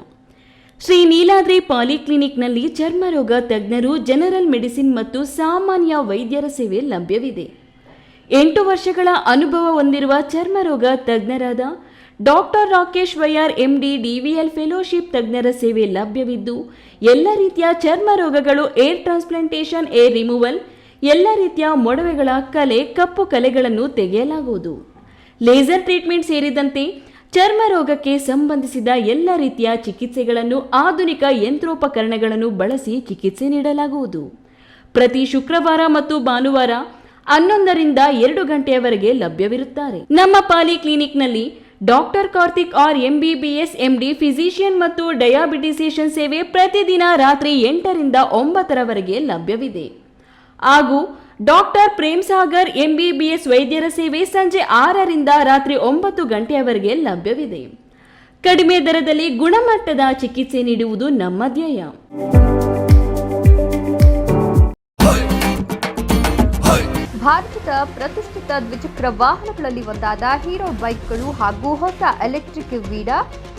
ಶ್ರೀ ನೀಲಾದ್ರಿ ಪಾಲಿಕ್ಲಿನಿಕ್ನಲ್ಲಿ ಚರ್ಮರೋಗ ತಜ್ಞರು, ಜನರಲ್ ಮೆಡಿಸಿನ್ ಮತ್ತು ಸಾಮಾನ್ಯ ವೈದ್ಯರ ಸೇವೆ ಲಭ್ಯವಿದೆ. ಎಂಟು ವರ್ಷಗಳ ಅನುಭವ ಹೊಂದಿರುವ ಚರ್ಮರೋಗ ತಜ್ಞರಾದ doctor Rakesh YR MD DVL fellowship ತಜ್ಞರ ಸೇವೆ ಲಭ್ಯವಿದ್ದು, ಎಲ್ಲ ರೀತಿಯ ಚರ್ಮ ರೋಗಗಳು, ಏರ್ ಟ್ರಾನ್ಸ್ಪ್ಲಾಂಟೇಷನ್, ಏರ್ ರಿಮೂವಲ್, ಎಲ್ಲ ರೀತಿಯ ಮೊಡವೆಗಳ ಕಲೆ, ಕಪ್ಪು ಕಲೆಗಳನ್ನು ತೆಗೆಯಲಾಗುವುದು. ಲೇಸರ್ ಟ್ರೀಟ್ಮೆಂಟ್ ಸೇರಿದಂತೆ ಚರ್ಮ ರೋಗಕ್ಕೆ ಸಂಬಂಧಿಸಿದ ಎಲ್ಲ ರೀತಿಯ ಚಿಕಿತ್ಸೆಗಳನ್ನು ಆಧುನಿಕ ಯಂತ್ರೋಪಕರಣಗಳನ್ನು ಬಳಸಿ ಚಿಕಿತ್ಸೆ ನೀಡಲಾಗುವುದು. ಪ್ರತಿ ಶುಕ್ರವಾರ ಮತ್ತು ಭಾನುವಾರ ಹನ್ನೊಂದರಿಂದ ಎರಡು ಗಂಟೆಯವರೆಗೆ ಲಭ್ಯವಿರುತ್ತಾರೆ. ನಮ್ಮ poly ಕ್ಲಿನಿಕ್ನಲ್ಲಿ doctor Karthik R MBBS, MD physician ಮತ್ತು ಡಯಾಬಿಟಿಸೇಷನ್ ಸೇವೆ ಪ್ರತಿದಿನ ರಾತ್ರಿ ಎಂಟರಿಂದ ಒಂಬತ್ತರವರೆಗೆ ಲಭ್ಯವಿದೆ. ಹಾಗೂ ಡಾಕ್ಟರ್ ಪ್ರೇಮ್ ಸಾಗರ್, ಎಂಬಿಬಿಎಸ್ ವೈದ್ಯರ ಸೇವೆ ಸಂಜೆ ಆರರಿಂದ ರಾತ್ರಿ ಒಂಬತ್ತು ಗಂಟೆಯವರೆಗೆ ಲಭ್ಯವಿದೆ. ಕಡಿಮೆ ದರದಲ್ಲಿ ಗುಣಮಟ್ಟದ ಚಿಕಿತ್ಸೆ ನೀಡುವುದು ನಮ್ಮ ಧ್ಯೇಯ. ಭಾರತದ ಪ್ರತಿಷ್ಠಿತ ದ್ವಿಚಕ್ರ ವಾಹನಗಳಲ್ಲಿ ಒಂದಾದ ಹೀರೋ ಬೈಕ್ಗಳು ಹಾಗೂ ಹೊಸ ಎಲೆಕ್ಟ್ರಿಕ್ ವೀಡಾ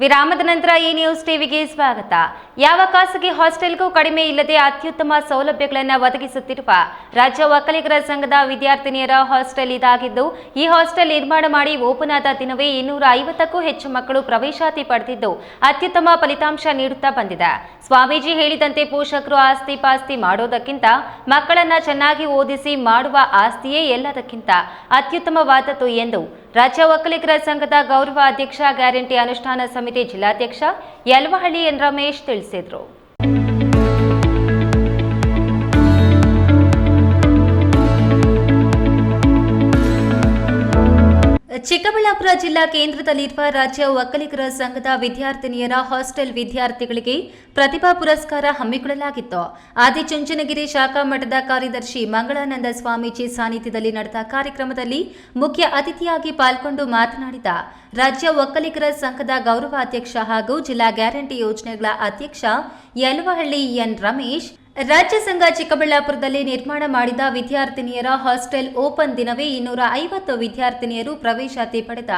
ವಿರಾಮದ ನಂತರ ಈ ನ್ಯೂಸ್ ಟಿವಿಗೆ ಸ್ವಾಗತ. ಯಾವ ಖಾಸಗಿ ಹಾಸ್ಟೆಲ್ಗೂ ಕಡಿಮೆ ಇಲ್ಲದೆ ಅತ್ಯುತ್ತಮ ಸೌಲಭ್ಯಗಳನ್ನು ಒದಗಿಸುತ್ತಿರುವ ರಾಜ್ಯ ಒಕ್ಕಲಿಗರ ಸಂಘದ ವಿದ್ಯಾರ್ಥಿನಿಯರ ಹಾಸ್ಟೆಲ್ ಇದಾಗಿದ್ದು, ಈ ಹಾಸ್ಟೆಲ್ ನಿರ್ಮಾಣ ಮಾಡಿ ಓಪನ್ ಆದ ದಿನವೇ ಇನ್ನೂರ ಐವತ್ತಕ್ಕೂ ಹೆಚ್ಚು ಮಕ್ಕಳು ಪ್ರವೇಶಾತಿ ಪಡೆದಿದ್ದು, ಅತ್ಯುತ್ತಮ ಫಲಿತಾಂಶ ನೀಡುತ್ತಾ ಬಂದಿದೆ. ಸ್ವಾಮೀಜಿ ಹೇಳಿದಂತೆ ಪೋಷಕರು ಆಸ್ತಿ ಪಾಸ್ತಿ ಮಾಡೋದಕ್ಕಿಂತ ಮಕ್ಕಳನ್ನ ಚೆನ್ನಾಗಿ ಓದಿಸಿ ಮಾಡುವ ಆಸ್ತಿಯೇ ಎಲ್ಲದಕ್ಕಿಂತ ಅತ್ಯುತ್ತಮವಾದದ್ದು ಎಂದು ರಾಜ್ಯ ಒಕ್ಕಲಿಗರ ಸಂಘದ ಗೌರವ ಅಧ್ಯಕ್ಷ ಗ್ಯಾರಂಟಿ ಅನುಷ್ಠಾನ ಸಮಿತಿ ಜಿಲ್ಲಾಧ್ಯಕ್ಷ ಯಲ್ವಹಳ್ಳಿ ಎನ್ ರಮೇಶ್ ತಿಳಿಸಿದರು. ಚಿಕ್ಕಬಳ್ಳಾಪುರ ಜಿಲ್ಲಾ ಕೇಂದ್ರದಲ್ಲಿರುವ ರಾಜ್ಯ ಒಕ್ಕಲಿಗರ ಸಂಘದ ವಿದ್ಯಾರ್ಥಿನಿಯರ ಹಾಸ್ಟೆಲ್ ವಿದ್ಯಾರ್ಥಿಗಳಿಗೆ ಪ್ರತಿಭಾ ಪುರಸ್ಕಾರ ಹಮ್ಮಿಕೊಳ್ಳಲಾಗಿತ್ತು. ಆದಿಚುಂಚನಗಿರಿ ಶಾಖಾ ಮಠದ ಕಾರ್ಯದರ್ಶಿ ಮಂಗಳಾನಂದ ಸ್ವಾಮೀಜಿ ಸಾನ್ನಿಧ್ಯದಲ್ಲಿ ನಡೆದ ಕಾರ್ಯಕ್ರಮದಲ್ಲಿ ಮುಖ್ಯ ಅತಿಥಿಯಾಗಿ ಪಾಲ್ಗೊಂಡು ಮಾತನಾಡಿದ ರಾಜ್ಯ ಒಕ್ಕಲಿಗರ ಸಂಘದ ಗೌರವಾಧ್ಯಕ್ಷ ಹಾಗೂ ಜಿಲ್ಲಾ ಗ್ಯಾರಂಟಿ ಯೋಜನೆಗಳ ಅಧ್ಯಕ್ಷ ಯಲುವಹಳ್ಳಿ ಎನ್ ರಮೇಶ್ ರಾಜ್ಯ ಸಂಘ ಚಿಕ್ಕಬಳ್ಳಾಪುರದಲ್ಲಿ ನಿರ್ಮಾಣ ಮಾಡಿದ ವಿದ್ಯಾರ್ಥಿನಿಯರ ಹಾಸ್ಟೆಲ್ ಓಪನ್ ದಿನವೇ ಇನ್ನೂರ ಐವತ್ತು ವಿದ್ಯಾರ್ಥಿನಿಯರು ಪ್ರವೇಶಾತಿ ಪಡೆದ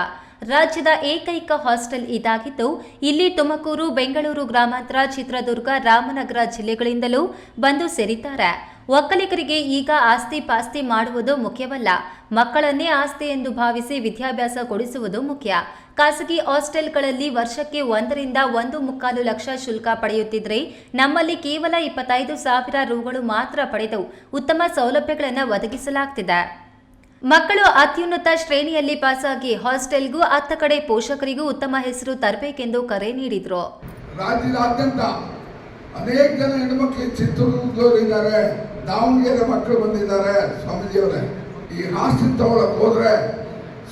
ರಾಜ್ಯದ ಏಕೈಕ ಹಾಸ್ಟೆಲ್ ಇದಾಗಿದ್ದು, ಇಲ್ಲಿ ತುಮಕೂರು, ಬೆಂಗಳೂರು ಗ್ರಾಮಾಂತರ, ಚಿತ್ರದುರ್ಗ, ರಾಮನಗರ ಜಿಲ್ಲೆಗಳಿಂದಲೂ ಬಂದು ಸೇರಿದ್ದಾರೆ. ಒಕ್ಕಲಿಗರಿಗೆ ಈಗ ಆಸ್ತಿ ಪಾಸ್ತಿ ಮಾಡುವುದು ಮುಖ್ಯವಲ್ಲ. ಮಕ್ಕಳನ್ನೇ ಆಸ್ತಿ ಎಂದು ಭಾವಿಸಿ ವಿದ್ಯಾಭ್ಯಾಸ ಕೊಡಿಸುವುದು ಮುಖ್ಯ. ಖಾಸಗಿ ಹಾಸ್ಟೆಲ್ಗಳಲ್ಲಿ ವರ್ಷಕ್ಕೆ ಒಂದರಿಂದ ಒಂದು ಮುಕ್ಕಾಲು ಲಕ್ಷ ಶುಲ್ಕ ಪಡೆಯುತ್ತಿದ್ರೆ ನಮ್ಮಲ್ಲಿ ಕೇವಲ ಇಪ್ಪತ್ತೈದು ಸಾವಿರ ರುಗಳು ಮಾತ್ರ ಪಡೆದು ಉತ್ತಮ ಸೌಲಭ್ಯಗಳನ್ನು ಒದಗಿಸಲಾಗ್ತಿದೆ. ಮಕ್ಕಳು ಅತ್ಯುನ್ನತ ಶ್ರೇಣಿಯಲ್ಲಿ ಪಾಸಾಗಿ ಹಾಸ್ಟೆಲ್ಗೂ ಅತ್ತ ಕಡೆ ಪೋಷಕರಿಗೂ ಉತ್ತಮ ಹೆಸರು ತರಬೇಕೆಂದು ಕರೆ ನೀಡಿದರು. ಅನೇಕ ಜನ ಹೆಣ್ಮಕ್ಳು ಚಿತ್ರದುರ್ಗದವ್ರು ಇದ್ದಾರೆ ದಾವಣಗೆರೆ ಮಕ್ಕಳು ಬಂದಿದ್ದಾರೆ ಸ್ವಾಮೀಜಿಯವರೇ. ಈ ಹಾಸ್ಟೆಲ್ ತಗೊಳಕ್ ಹೋದ್ರೆ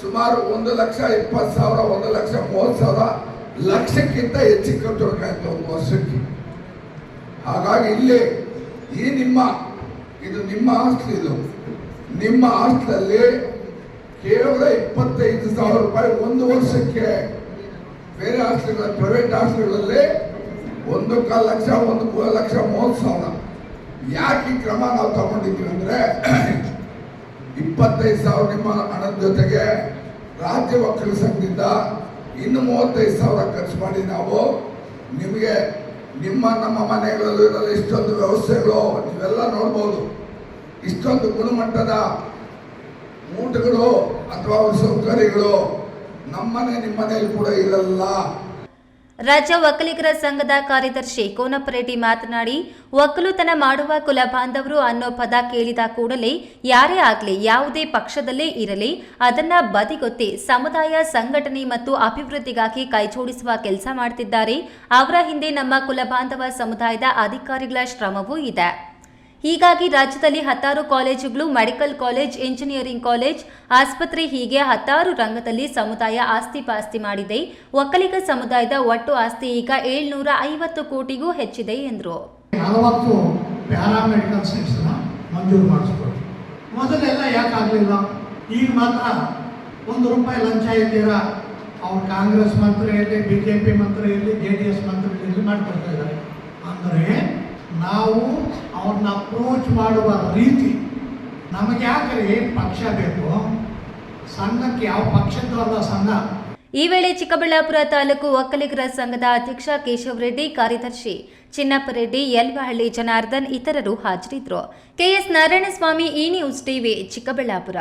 ಸುಮಾರು ಒಂದು ಲಕ್ಷ, ಇಪ್ಪತ್ತು ಸಾವಿರ, ಒಂದು ಲಕ್ಷ, ಮೂವತ್ತು ಸಾವಿರ ಲಕ್ಷಕ್ಕಿಂತ ಹೆಚ್ಚಿಗೆ ಕಟ್ಟಬೇಕಾಯ್ತು ಒಂದು ವರ್ಷಕ್ಕೆ. ಹಾಗಾಗಿ ಇಲ್ಲಿ ಈ ನಿಮ್ಮ, ಇದು ನಿಮ್ಮ ಹಾಸ್ಟೆಲ್ ಇದು. ನಿಮ್ಮ ಹಾಸ್ಟೆಲಲ್ಲಿ ಕೇವಲ ಇಪ್ಪತ್ತೈದು ಸಾವಿರ ರೂಪಾಯಿ ಒಂದು ವರ್ಷಕ್ಕೆ ಬೇರೆ ಆಸ್ತಿಗಳ, ಪ್ರೈವೇಟ್ ಹಾಸ್ಟೆಲ್ಗಳಲ್ಲಿ ಒಂದು ಕಾಲು ಲಕ್ಷ, ಒಂದು ಲಕ್ಷ ಮೂವತ್ತು ಸಾವಿರ. ಯಾಕೆ ಈ ಕ್ರಮ ನಾವು ತಗೊಂಡಿದ್ದೀವಿ ಅಂದ್ರೆ ಇಪ್ಪತ್ತೈದು ಸಾವಿರ ನಿಮ್ಮ ಹಣದ ಜೊತೆಗೆ ರಾಜ್ಯ ಒಕ್ಕಲಿಗ ಸಂಘದಿಂದ ಇನ್ನು ಮೂವತ್ತೈದು ಸಾವಿರ ಖರ್ಚು ಮಾಡಿ ನಾವು ನಿಮಗೆ ನಿಮ್ಮ, ನಮ್ಮ ಮನೆಗಳಲ್ಲೂ ಇರಲ್ಲ, ಇಷ್ಟೊಂದು ವ್ಯವಸ್ಥೆಗಳು ನೀವೆಲ್ಲ ನೋಡ್ಬೋದು. ಇಷ್ಟೊಂದು ಗುಣಮಟ್ಟದ ಊಟಗಳು ಅಥವಾ ಸೌಕರ್ಯಗಳು ನಮ್ಮನೆ ನಿಮ್ಮನೆಯಲ್ಲಿ ಕೂಡ ಇರಲ್ಲ. ರಾಜ್ಯ ಒಕ್ಕಲಿಗರ ಸಂಘದ ಕಾರ್ಯದರ್ಶಿ ಕೋನಪ್ಪರೆಡ್ಡಿ ಮಾತನಾಡಿ ಒಕ್ಕಲುತನ ಮಾಡುವ ಕುಲ ಬಾಂಧವರು ಅನ್ನೋ ಪದ ಕೇಳಿದ ಕೂಡಲೇ ಯಾರೇ ಆಗಲಿ ಯಾವುದೇ ಪಕ್ಷದಲ್ಲೇ ಇರಲಿ, ಅದನ್ನ ಬದಿಗೊತ್ತಿ ಸಮುದಾಯ, ಸಂಘಟನೆ ಮತ್ತು ಅಭಿವೃದ್ಧಿಗಾಗಿ ಕೈಜೋಡಿಸುವ ಕೆಲಸ ಮಾಡುತ್ತಿದ್ದಾರೆ ಅವರ ಹಿಂದೆ ನಮ್ಮ ಕುಲ ಬಾಂಧವ ಸಮುದಾಯದ ಅಧಿಕಾರಿಗಳ ಶ್ರಮವೂ ಇದೆ. ಹೀಗಾಗಿ ರಾಜ್ಯದಲ್ಲಿ ಹತ್ತಾರು ಕಾಲೇಜುಗಳು, ಮೆಡಿಕಲ್ ಕಾಲೇಜ್ ಇಂಜಿನಿಯರಿಂಗ್ ಕಾಲೇಜ್, ಆಸ್ಪತ್ರೆ ಹೀಗೆ ಹತ್ತಾರು ರಂಗದಲ್ಲಿ ಸಮುದಾಯ ಆಸ್ತಿ ಪಾಸ್ತಿ ಮಾಡಿದೆ. ಒಕ್ಕಲಿಗ ಸಮುದಾಯದ ಒಟ್ಟು ಆಸ್ತಿ ಈಗ ಏಳ್ನೂರ ಐವತ್ತು ಕೋಟಿಗೂ ಹೆಚ್ಚಿದೆ ಎಂದರು. ಮೊದಲೆಲ್ಲ ಯಾಕಾಗಲಿಲ್ಲ ಈಗ ಮಾತ್ರ ಒಂದು ರೂಪಾಯಿ ಲಂಚ ಇದ್ದೀರ ಅವ್ರು ಕಾಂಗ್ರೆಸ್ ಮಂತ್ರಿ ಇರಲಿ ಬಿ ಜೆ ಪಿ ಮಂತ್ರಿ ಇರಲಿ ಜೆ ಡಿ ಎಸ್ ಮಂತ್ರಿ ಇರಲಿ ಮಾಡ್ಕೊಳ್ತಾ ಇದ್ದಾರೆ. ಅಂದರೆ ನಾವು ಅವ್ರನ್ನ ಅಪ್ರೋಚ್ ಮಾಡುವ ರೀತಿ. ನಮಗೆ ಯಾಕ್ರಿ ಪಕ್ಷ ಬೇಕು? ಸಂಘಕ್ಕೆ ಯಾವ ಪಕ್ಷದ ಸಂಘ? ಈ ವೇಳೆ ಚಿಕ್ಕಬಳ್ಳಾಪುರ ತಾಲೂಕು ಒಕ್ಕಲಿಗರ ಸಂಘದ ಅಧ್ಯಕ್ಷ ಕೇಶವರೆಡ್ಡಿ ಕಾರ್ಯದರ್ಶಿ ಚಿನ್ನಪ್ಪರೆಡ್ಡಿ ಯಲ್ವಹಳ್ಳಿ ಜನಾರ್ದನ್ ಇತರರು ಹಾಜರಿದ್ದರು. ಕೆಎಸ್ ನಾರಾಯಣಸ್ವಾಮಿ ಈ ನ್ಯೂಸ್ ಟಿವಿ ಚಿಕ್ಕಬಳ್ಳಾಪುರ.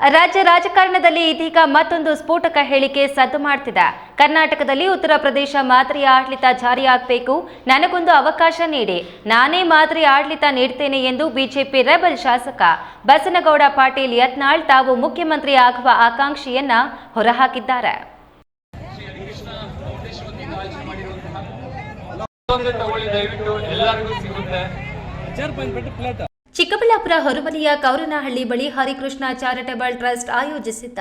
ರಾಜ್ಯ ರಾಜಕಾರಣದಲ್ಲಿ ಇದೀಗ ಮತ್ತೊಂದು ಸ್ಫೋಟಕ ಹೇಳಿಕೆ ಸದ್ದು ಮಾಡ್ತಿದೆ. ಕರ್ನಾಟಕದಲ್ಲಿ ಉತ್ತರ ಪ್ರದೇಶ ಮಾದರಿ ಆಡಳಿತ ಜಾರಿಯಾಗಬೇಕು. ನನಗೊಂದು ಅವಕಾಶ ನೀಡಿ. ನಾನೇ ಮಾದರಿ ಆಡಳಿತ ನೀಡ್ತೇನೆ ಎಂದು ಬಿಜೆಪಿ ರೆಬಲ್ ಶಾಸಕ ಬಸನಗೌಡ ಪಾಟೀಲ್ ಯತ್ನಾಳ್ ತಾವು ಮುಖ್ಯಮಂತ್ರಿ ಆಗುವ ಆಕಾಂಕ್ಷೆಯನ್ನ ಹೊರಹಾಕಿದ್ದಾರೆ. ಚಿಕ್ಕಬಳ್ಳಾಪುರ ಹೊರವಲಯ ಕೌರನಹಳ್ಳಿ ಬಳಿ ಹರಿಕೃಷ್ಣ ಚಾರಿಟಬಲ್ ಟ್ರಸ್ಟ್ ಆಯೋಜಿಸಿದ್ದ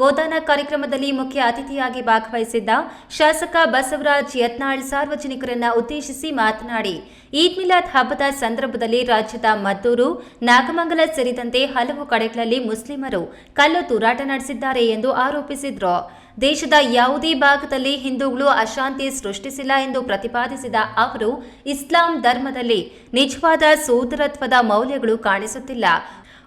ಗೋದಾನ ಕಾರ್ಯಕ್ರಮದಲ್ಲಿ ಮುಖ್ಯ ಅತಿಥಿಯಾಗಿ ಭಾಗವಹಿಸಿದ್ದ ಶಾಸಕ ಬಸವರಾಜ್ ಯತ್ನಾಳ್ ಸಾರ್ವಜನಿಕರನ್ನ ಉದ್ದೇಶಿಸಿ ಮಾತನಾಡಿ, ಈದ್ ಮಿಲಾದ್ ಹಬ್ಬದ ಸಂದರ್ಭದಲ್ಲಿ ರಾಜ್ಯದ ಮದ್ದೂರು, ನಾಗಮಂಗಲ ಸೇರಿದಂತೆ ಹಲವು ಕಡೆಗಳಲ್ಲಿ ಮುಸ್ಲಿಮರು ಕಲ್ಲು ತೂರಾಟ ನಡೆಸಿದ್ದಾರೆ ಎಂದು ಆರೋಪಿಸಿದ್ರು. ದೇಶದ ಯಾವುದೇ ಭಾಗದಲ್ಲಿ ಹಿಂದೂಗಳು ಅಶಾಂತಿ ಸೃಷ್ಟಿಸಿಲ್ಲ ಎಂದು ಪ್ರತಿಪಾದಿಸಿದ ಅವರು, ಇಸ್ಲಾಂ ಧರ್ಮದಲ್ಲಿ ನಿಜವಾದ ಸೋದರತ್ವದ ಮೌಲ್ಯಗಳು ಕಾಣಿಸುತ್ತಿಲ್ಲ.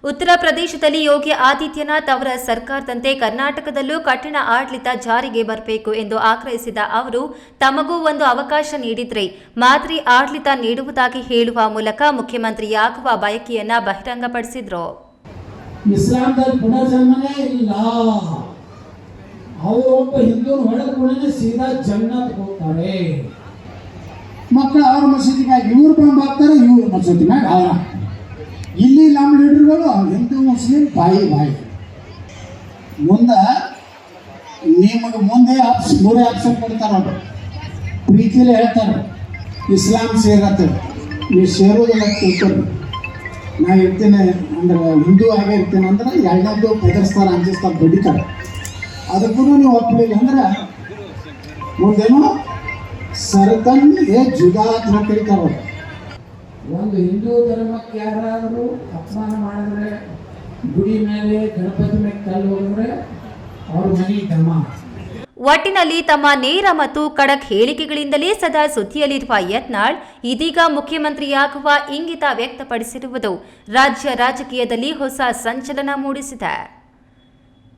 ಉತ್ತರ ಪ್ರದೇಶದಲ್ಲಿ ಯೋಗಿ ಆದಿತ್ಯನಾಥ್ ಅವರ ಸರ್ಕಾರದಂತೆ ಕರ್ನಾಟಕದಲ್ಲೂ ಕಠಿಣ ಆಡಳಿತ ಜಾರಿಗೆ ಬರಬೇಕು ಎಂದು ಆಗ್ರಹಿಸಿದ ಅವರು, ತಮಗೂ ಒಂದು ಅವಕಾಶ ನೀಡಿದ್ರೆ ಮಾದರಿ ಆಡಳಿತ ನೀಡುವುದಾಗಿ ಹೇಳುವ ಮೂಲಕ ಮುಖ್ಯಮಂತ್ರಿಯಾಗುವ ಬಯಕೆಯನ್ನ ಬಹಿರಂಗಪಡಿಸಿದ್ರು. ಅವರು ಒಬ್ಬ ಹಿಂದೂ ಹೊಡೆದ ಸೀದಾ ಜನ್ನತ್ ಹೋಗ್ತಾರೆ. ಮಕ್ಕಳು ಅವ್ರ ಮಸೀದಿಗಾಗಿ ಇವ್ರು ಬಾಂಬ್ ಹಾಕ್ತಾರೆ, ಇವ್ರ ಮಸೀದಿನಾಗ ಅವರ ಇಲ್ಲಿ ನಮ್ಮ ಲೀಡರ್ಗಳು ಹಿಂದೂ, ಮುಸ್ಲಿಂ, ಬಾಯಿ ಬಾಯಿ. ಮುಂದೆ ನಿಮಗೆ ಮುಂದೆ ಆಪ್ಸ್, ಮೂರೇ ಆಪ್ಷನ್ ಕೊಡ್ತಾರೆ ಅವರು. ಪ್ರೀತಿಯಲ್ಲಿ ಹೇಳ್ತಾರೆ, ಇಸ್ಲಾಂ ಸೇರತ್ತೆ ನೀವು ಸೇರೋದಿಲ್ಲ ತಿಳ್ಕೊಂಡು ನಾ ಇರ್ತೇನೆ ಅಂದ್ರೆ, ಹಿಂದೂ ಆಗೇ ಇರ್ತೇನೆ ಅಂದ್ರೆ ಎರಡನೇದು ಬೆದರಿಸ್ತಾರೆ, ಅಂಜಿಸ್ತಾರೆ, ಬಡಿತಾರೆ. ಅದಕ್ಕೂ ನೀವು ಒಪ್ಪಲಿಲ್ಲ ಅಂದ್ರೆ ಮುಂದೇನು ಸರ್ಕನ್ ಏ ಜುದಾ ಅಂತ ಕರೀತಾರೆ ಒಂದು ಹಿಂದೂ ಧರ್ಮಕ್ಕೆ ಯಾರಾದರೂ ಅಪಮಾನ ಮಾಡಿದ್ರೆ ಗುಡಿ ಮೇಲೆ ಗಣಪತಿ ಮೇಲೆ ಕಲ್ಲು ಹೋದ್ರೆ ಅವ್ರ ಮನೆ ಧಮ ಒಟ್ಟಿನಲ್ಲಿ ತಮ್ಮ ನೇರ ಮತ್ತು ಖಡಕ್ ಹೇಳಿಕೆಗಳಿಂದಲೇ ಸದಾ ಸುದ್ದಿಯಲ್ಲಿರುವ ಯತ್ನಾಳ್ ಇದೀಗ ಮುಖ್ಯಮಂತ್ರಿಯಾಗುವ ಇಂಗಿತ ವ್ಯಕ್ತಪಡಿಸಿರುವುದು ರಾಜ್ಯ ರಾಜಕೀಯದಲ್ಲಿ ಹೊಸ ಸಂಚಲನ ಮೂಡಿಸಿದೆ.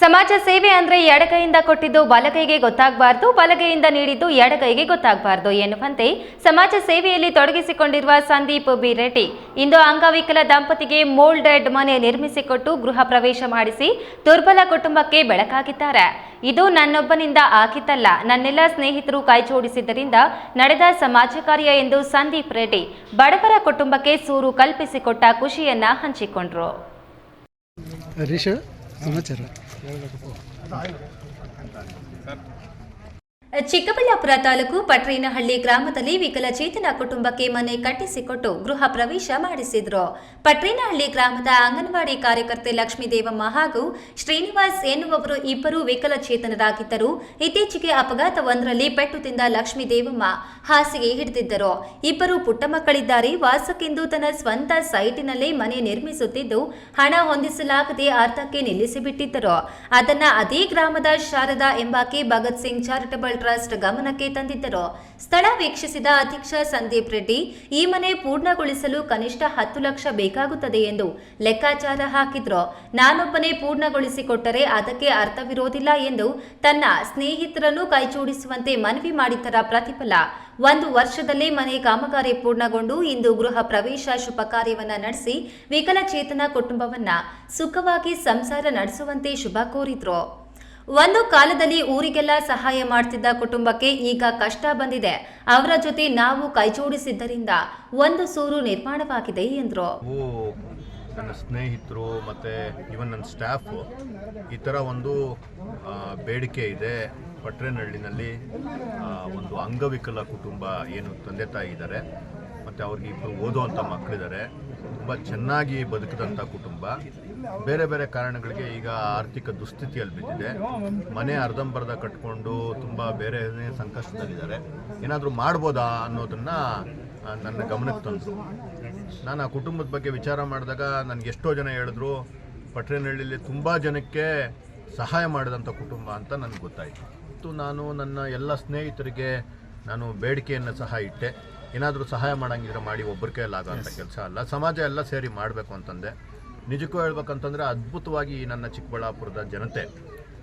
ಸಮಾಜ ಸೇವೆ ಅಂದ್ರೆ ಎಡಗೈಯಿಂದ ಕೊಟ್ಟಿದ್ದು ಬಲಗೈಗೆ ಗೊತ್ತಾಗಬಾರ್ದು, ಬಲಗೈಯಿಂದ ನೀಡಿದ್ದು ಎಡಗೈಗೆ ಗೊತ್ತಾಗಬಾರ್ದು ಎನ್ನುವಂತೆ ಸಮಾಜ ಸೇವೆಯಲ್ಲಿ ತೊಡಗಿಸಿಕೊಂಡಿರುವ ಸಂದೀಪ್ ಬಿ ರೆಡ್ಡಿ ಇಂದು ಅಂಗವಿಕಲ ದಂಪತಿಗೆ ಮೋಲ್ಡೆಡ್ ಮನೆ ನಿರ್ಮಿಸಿಕೊಟ್ಟು ಗೃಹ ಪ್ರವೇಶ ಮಾಡಿಸಿ ದುರ್ಬಲ ಕುಟುಂಬಕ್ಕೆ ಬೆಳಕಾಗಿದ್ದಾರೆ. ಇದು ನನ್ನೊಬ್ಬನಿಂದ ಆಗಿದ್ದಲ್ಲ, ನನ್ನೆಲ್ಲ ಸ್ನೇಹಿತರು ಕೈಜೋಡಿಸಿದ್ದರಿಂದ ನಡೆದ ಸಮಾಜ ಕಾರ್ಯ ಎಂದು ಸಂದೀಪ್ ರೆಡ್ಡಿ ಬಡವರ ಕುಟುಂಬಕ್ಕೆ ಸೂರು ಕಲ್ಪಿಸಿಕೊಟ್ಟ ಖುಷಿಯನ್ನ ಹಂಚಿಕೊಂಡ್ರು. ಹರೀಶ್ ಸಮಾಚಾರ ಚಿಕ್ಕಬಳ್ಳಾಪುರ ತಾಲೂಕು ಪಟ್ರೇನಹಳ್ಳಿ ಗ್ರಾಮದಲ್ಲಿ ವಿಕಲಚೇತನ ಕುಟುಂಬಕ್ಕೆ ಮನೆ ಕಟ್ಟಿಸಿಕೊಟ್ಟು ಗೃಹ ಪ್ರವೇಶ ಮಾಡಿಸಿದ್ರು. ಪಟ್ರೇನಹಳ್ಳಿ ಗ್ರಾಮದ ಅಂಗನವಾಡಿ ಕಾರ್ಯಕರ್ತೆ ಲಕ್ಷ್ಮೀದೇವಮ್ಮ ಹಾಗೂ ಶ್ರೀನಿವಾಸ್ ಎನ್ನುವವರು ಇಬ್ಬರು ವಿಕಲಚೇತನರಾಗಿದ್ದರು. ಇತ್ತೀಚೆಗೆ ಅಪಘಾತವೊಂದರಲ್ಲಿ ಪೆಟ್ಟು ತಿಂದ ಲಕ್ಷ್ಮೀದೇವಮ್ಮ ಹಾಸಿಗೆ ಹಿಡಿದಿದ್ದರು. ಇಬ್ಬರು ಪುಟ್ಟ ಮಕ್ಕಳಿದ್ದಾರೆ. ವಾಸಕ್ಕೆಂದು ತನ್ನ ಸ್ವಂತ ಸೈಟಿನಲ್ಲೇ ಮನೆ ನಿರ್ಮಿಸುತ್ತಿದ್ದು, ಹಣ ಹೊಂದಿಸಲಾಗದೆ ಅರ್ಧಕ್ಕೆ ನಿಲ್ಲಿಸಿಬಿಟ್ಟಿದ್ದರು. ಅದನ್ನ ಅದೇ ಗ್ರಾಮದ ಶಾರದಾ ಎಂಬಾಕೆ ಭಗತ್ ಸಿಂಗ್ ಚಾರಿಟಬಲ್ ಟ್ರಸ್ಟ್ ಗಮನಕ್ಕೆ ತಂದಿದ್ದರು. ಸ್ಥಳ ವೀಕ್ಷಿಸಿದ ಅಧ್ಯಕ್ಷ ಸಂದೀಪ್ ರೆಡ್ಡಿ, ಈ ಮನೆ ಪೂರ್ಣಗೊಳಿಸಲು ಕನಿಷ್ಠ ಹತ್ತು ಲಕ್ಷ ಬೇಕಾಗುತ್ತದೆ ಎಂದು ಲೆಕ್ಕಾಚಾರ ಹಾಕಿದ್ರು. ನಾನೊಬ್ಬನೇ ಪೂರ್ಣಗೊಳಿಸಿಕೊಟ್ಟರೆ ಅದಕ್ಕೆ ಅರ್ಥವಿರೋದಿಲ್ಲ ಎಂದು ತನ್ನ ಸ್ನೇಹಿತರನ್ನು ಕೈಚೂಡಿಸುವಂತೆ ಮನವಿ ಮಾಡಿದ್ದರ ಪ್ರತಿಫಲ. ಒಂದು ವರ್ಷದಲ್ಲೇ ಮನೆ ಕಾಮಗಾರಿ ಪೂರ್ಣಗೊಂಡು ಇಂದು ಗೃಹ ಪ್ರವೇಶ ಶುಭ ಕಾರ್ಯವನ್ನ ನಡೆಸಿ ವಿಕಲಚೇತನ ಕುಟುಂಬವನ್ನ ಸುಖವಾಗಿ ಸಂಸಾರ ನಡೆಸುವಂತೆ ಶುಭ ಕೋರಿದ್ರು. ಒಂದು ಕಾಲದಲ್ಲಿ ಊರಿಗೆಲ್ಲ ಸಹಾಯ ಮಾಡ್ತಿದ್ದ ಕುಟುಂಬಕ್ಕೆ ಈಗ ಕಷ್ಟ ಬಂದಿದೆ. ಅವರ ಜೊತೆ ನಾವು ಕೈಜೋಡಿಸಿದ್ದರಿಂದ ಒಂದು ಸೂರು ನಿರ್ಮಾಣವಾಗಿದೆ ಎಂದರು. ನನ್ನ ಸ್ನೇಹಿತರು ಮತ್ತು ಇವನ್ ನನ್ನ ಸ್ಟಾಫು ಈ ಥರ ಒಂದು ಬೇಡಿಕೆ ಇದೆ. ಪಟ್ರೇನಹಳ್ಳಿನಲ್ಲಿ ಒಂದು ಅಂಗವಿಕಲ ಕುಟುಂಬ ಏನು ತಂದೆ ತಾಯಿ ಇದ್ದಾರೆ. ಮತ್ತು ಅವ್ರಿಗೆ ಇಬ್ಬರು ಓದುವಂಥ ಮಕ್ಕಳಿದ್ದಾರೆ ತುಂಬ ಚೆನ್ನಾಗಿ ಬದುಕಿದಂಥ ಕುಟುಂಬ. ಬೇರೆ ಬೇರೆ ಕಾರಣಗಳಿಗೆ ಈಗ ಆರ್ಥಿಕ ದುಸ್ಥಿತಿಯಲ್ಲಿ ಬಿದ್ದಿದೆ. ಮನೆ ಅರ್ಧಂಬರ್ಧ ಕಟ್ಕೊಂಡು ತುಂಬ ಬೇರೆ ಸಂಕಷ್ಟದಲ್ಲಿದ್ದಾರೆ. ಏನಾದರೂ ಮಾಡ್ಬೋದಾ ಅನ್ನೋದನ್ನ ನನ್ನ ಗಮನಕ್ಕೆ ತಂದರು ನಾನು ಆ ಕುಟುಂಬದ ಬಗ್ಗೆ ವಿಚಾರ ಮಾಡಿದಾಗ ನನಗೆ ಎಷ್ಟೋ ಜನ ಹೇಳಿದ್ರು ಪಟ್ರೇನಹಳ್ಳಿಯಲ್ಲಿ ತುಂಬ ಜನಕ್ಕೆ ಸಹಾಯ ಮಾಡಿದಂಥ ಕುಟುಂಬ ಅಂತ ನನಗೆ ಗೊತ್ತಾಯಿತು. ಮತ್ತು ನಾನು ನನ್ನ ಎಲ್ಲ ಸ್ನೇಹಿತರಿಗೆ ನಾನು ಬೇಡಿಕೆಯನ್ನು ಸಹ ಇಟ್ಟೆ. ಏನಾದರೂ ಸಹಾಯ ಮಾಡೋಂಗಿದ್ರೆ ಮಾಡಿ ಒಬ್ಬರ ಕೈಯಲ್ಲಿ ಅಂತ ಕೆಲಸ ಅಲ್ಲ ಸಮಾಜ ಎಲ್ಲ ಸೇರಿ ಮಾಡಬೇಕು ಅಂತಂದೆ. ನಿಜಕ್ಕೂ ಹೇಳ್ಬೇಕಂತಂದ್ರೆ ಅದ್ಭುತವಾಗಿ ನನ್ನ ಚಿಕ್ಕಬಳ್ಳಾಪುರದ ಜನತೆ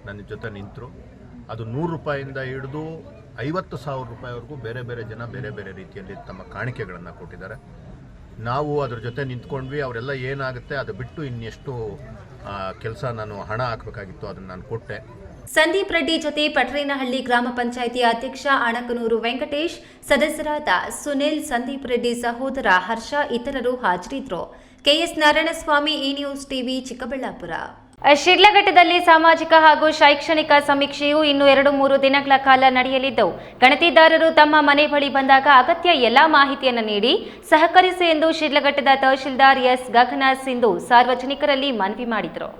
ನನ್ನ ಜೊತೆ ನಿಂತರು. ಅದು ನೂರು ರೂಪಾಯಿಂದ ಹಿಡಿದು ಐವತ್ತು ಸಾವಿರ ರೂಪಾಯಿವರೆಗೂ ಬೇರೆ ಬೇರೆ ಜನ ಬೇರೆ ಬೇರೆ ರೀತಿಯಲ್ಲಿ ತಮ್ಮ ಕಾಣಿಕೆಗಳನ್ನು ಕೊಟ್ಟಿದ್ದಾರೆ. ನಾವು ಅದ್ರ ಜೊತೆ ನಿಂತ್ಕೊಂಡ್ವಿ, ಅವರೆಲ್ಲ ಏನಾಗುತ್ತೆ ಅದು ಬಿಟ್ಟು ಇನ್ನೆಷ್ಟು ಕೆಲಸ ನಾನು ಹಣ ಹಾಕಬೇಕಾಗಿತ್ತು ಅದನ್ನು ನಾನು ಕೊಟ್ಟೆ. ಸಂದೀಪ್ ರೆಡ್ಡಿ ಜೊತೆ ಪಟ್ರೇನಹಳ್ಳಿ ಗ್ರಾಮ ಪಂಚಾಯಿತಿ ಅಧ್ಯಕ್ಷ ಅಣಕನೂರು ವೆಂಕಟೇಶ್, ಸದಸ್ಯರಾದ ಸುನಿಲ್, ಸಂದೀಪ್ ರೆಡ್ಡಿ ಸಹೋದರ ಹರ್ಷ, ಇತರರು ಹಾಜರಿದ್ದರು KS Narayanaswamy E news TV Chikkaballapur. ಶಿಡ್ಲಘಟ್ಟದಲ್ಲಿ ಸಾಮಾಜಿಕ ಹಾಗೂ ಶೈಕ್ಷಣಿಕ ಸಮೀಕ್ಷೆಯು ಇನ್ನು ಎರಡು ಮೂರು ದಿನಗಳ ಕಾಲ ನಡೆಯಲಿದ್ದು ಗಣತಿದಾರರು ತಮ್ಮ ಮನೆ ಬಳಿ ಬಂದಾಗ ಅಗತ್ಯ ಎಲ್ಲಾ ಮಾಹಿತಿಯನ್ನು ನೀಡಿ ಸಹಕರಿಸಿ ಎಂದು ಶಿಡ್ಲಘಟ್ಟದ ತಹಶೀಲ್ದಾರ್ ಎಸ್. ಗಗನ ಸಿಂಧು ಸಾರ್ವಜನಿಕರಲ್ಲಿ ಮನವಿ ಮಾಡಿದರು.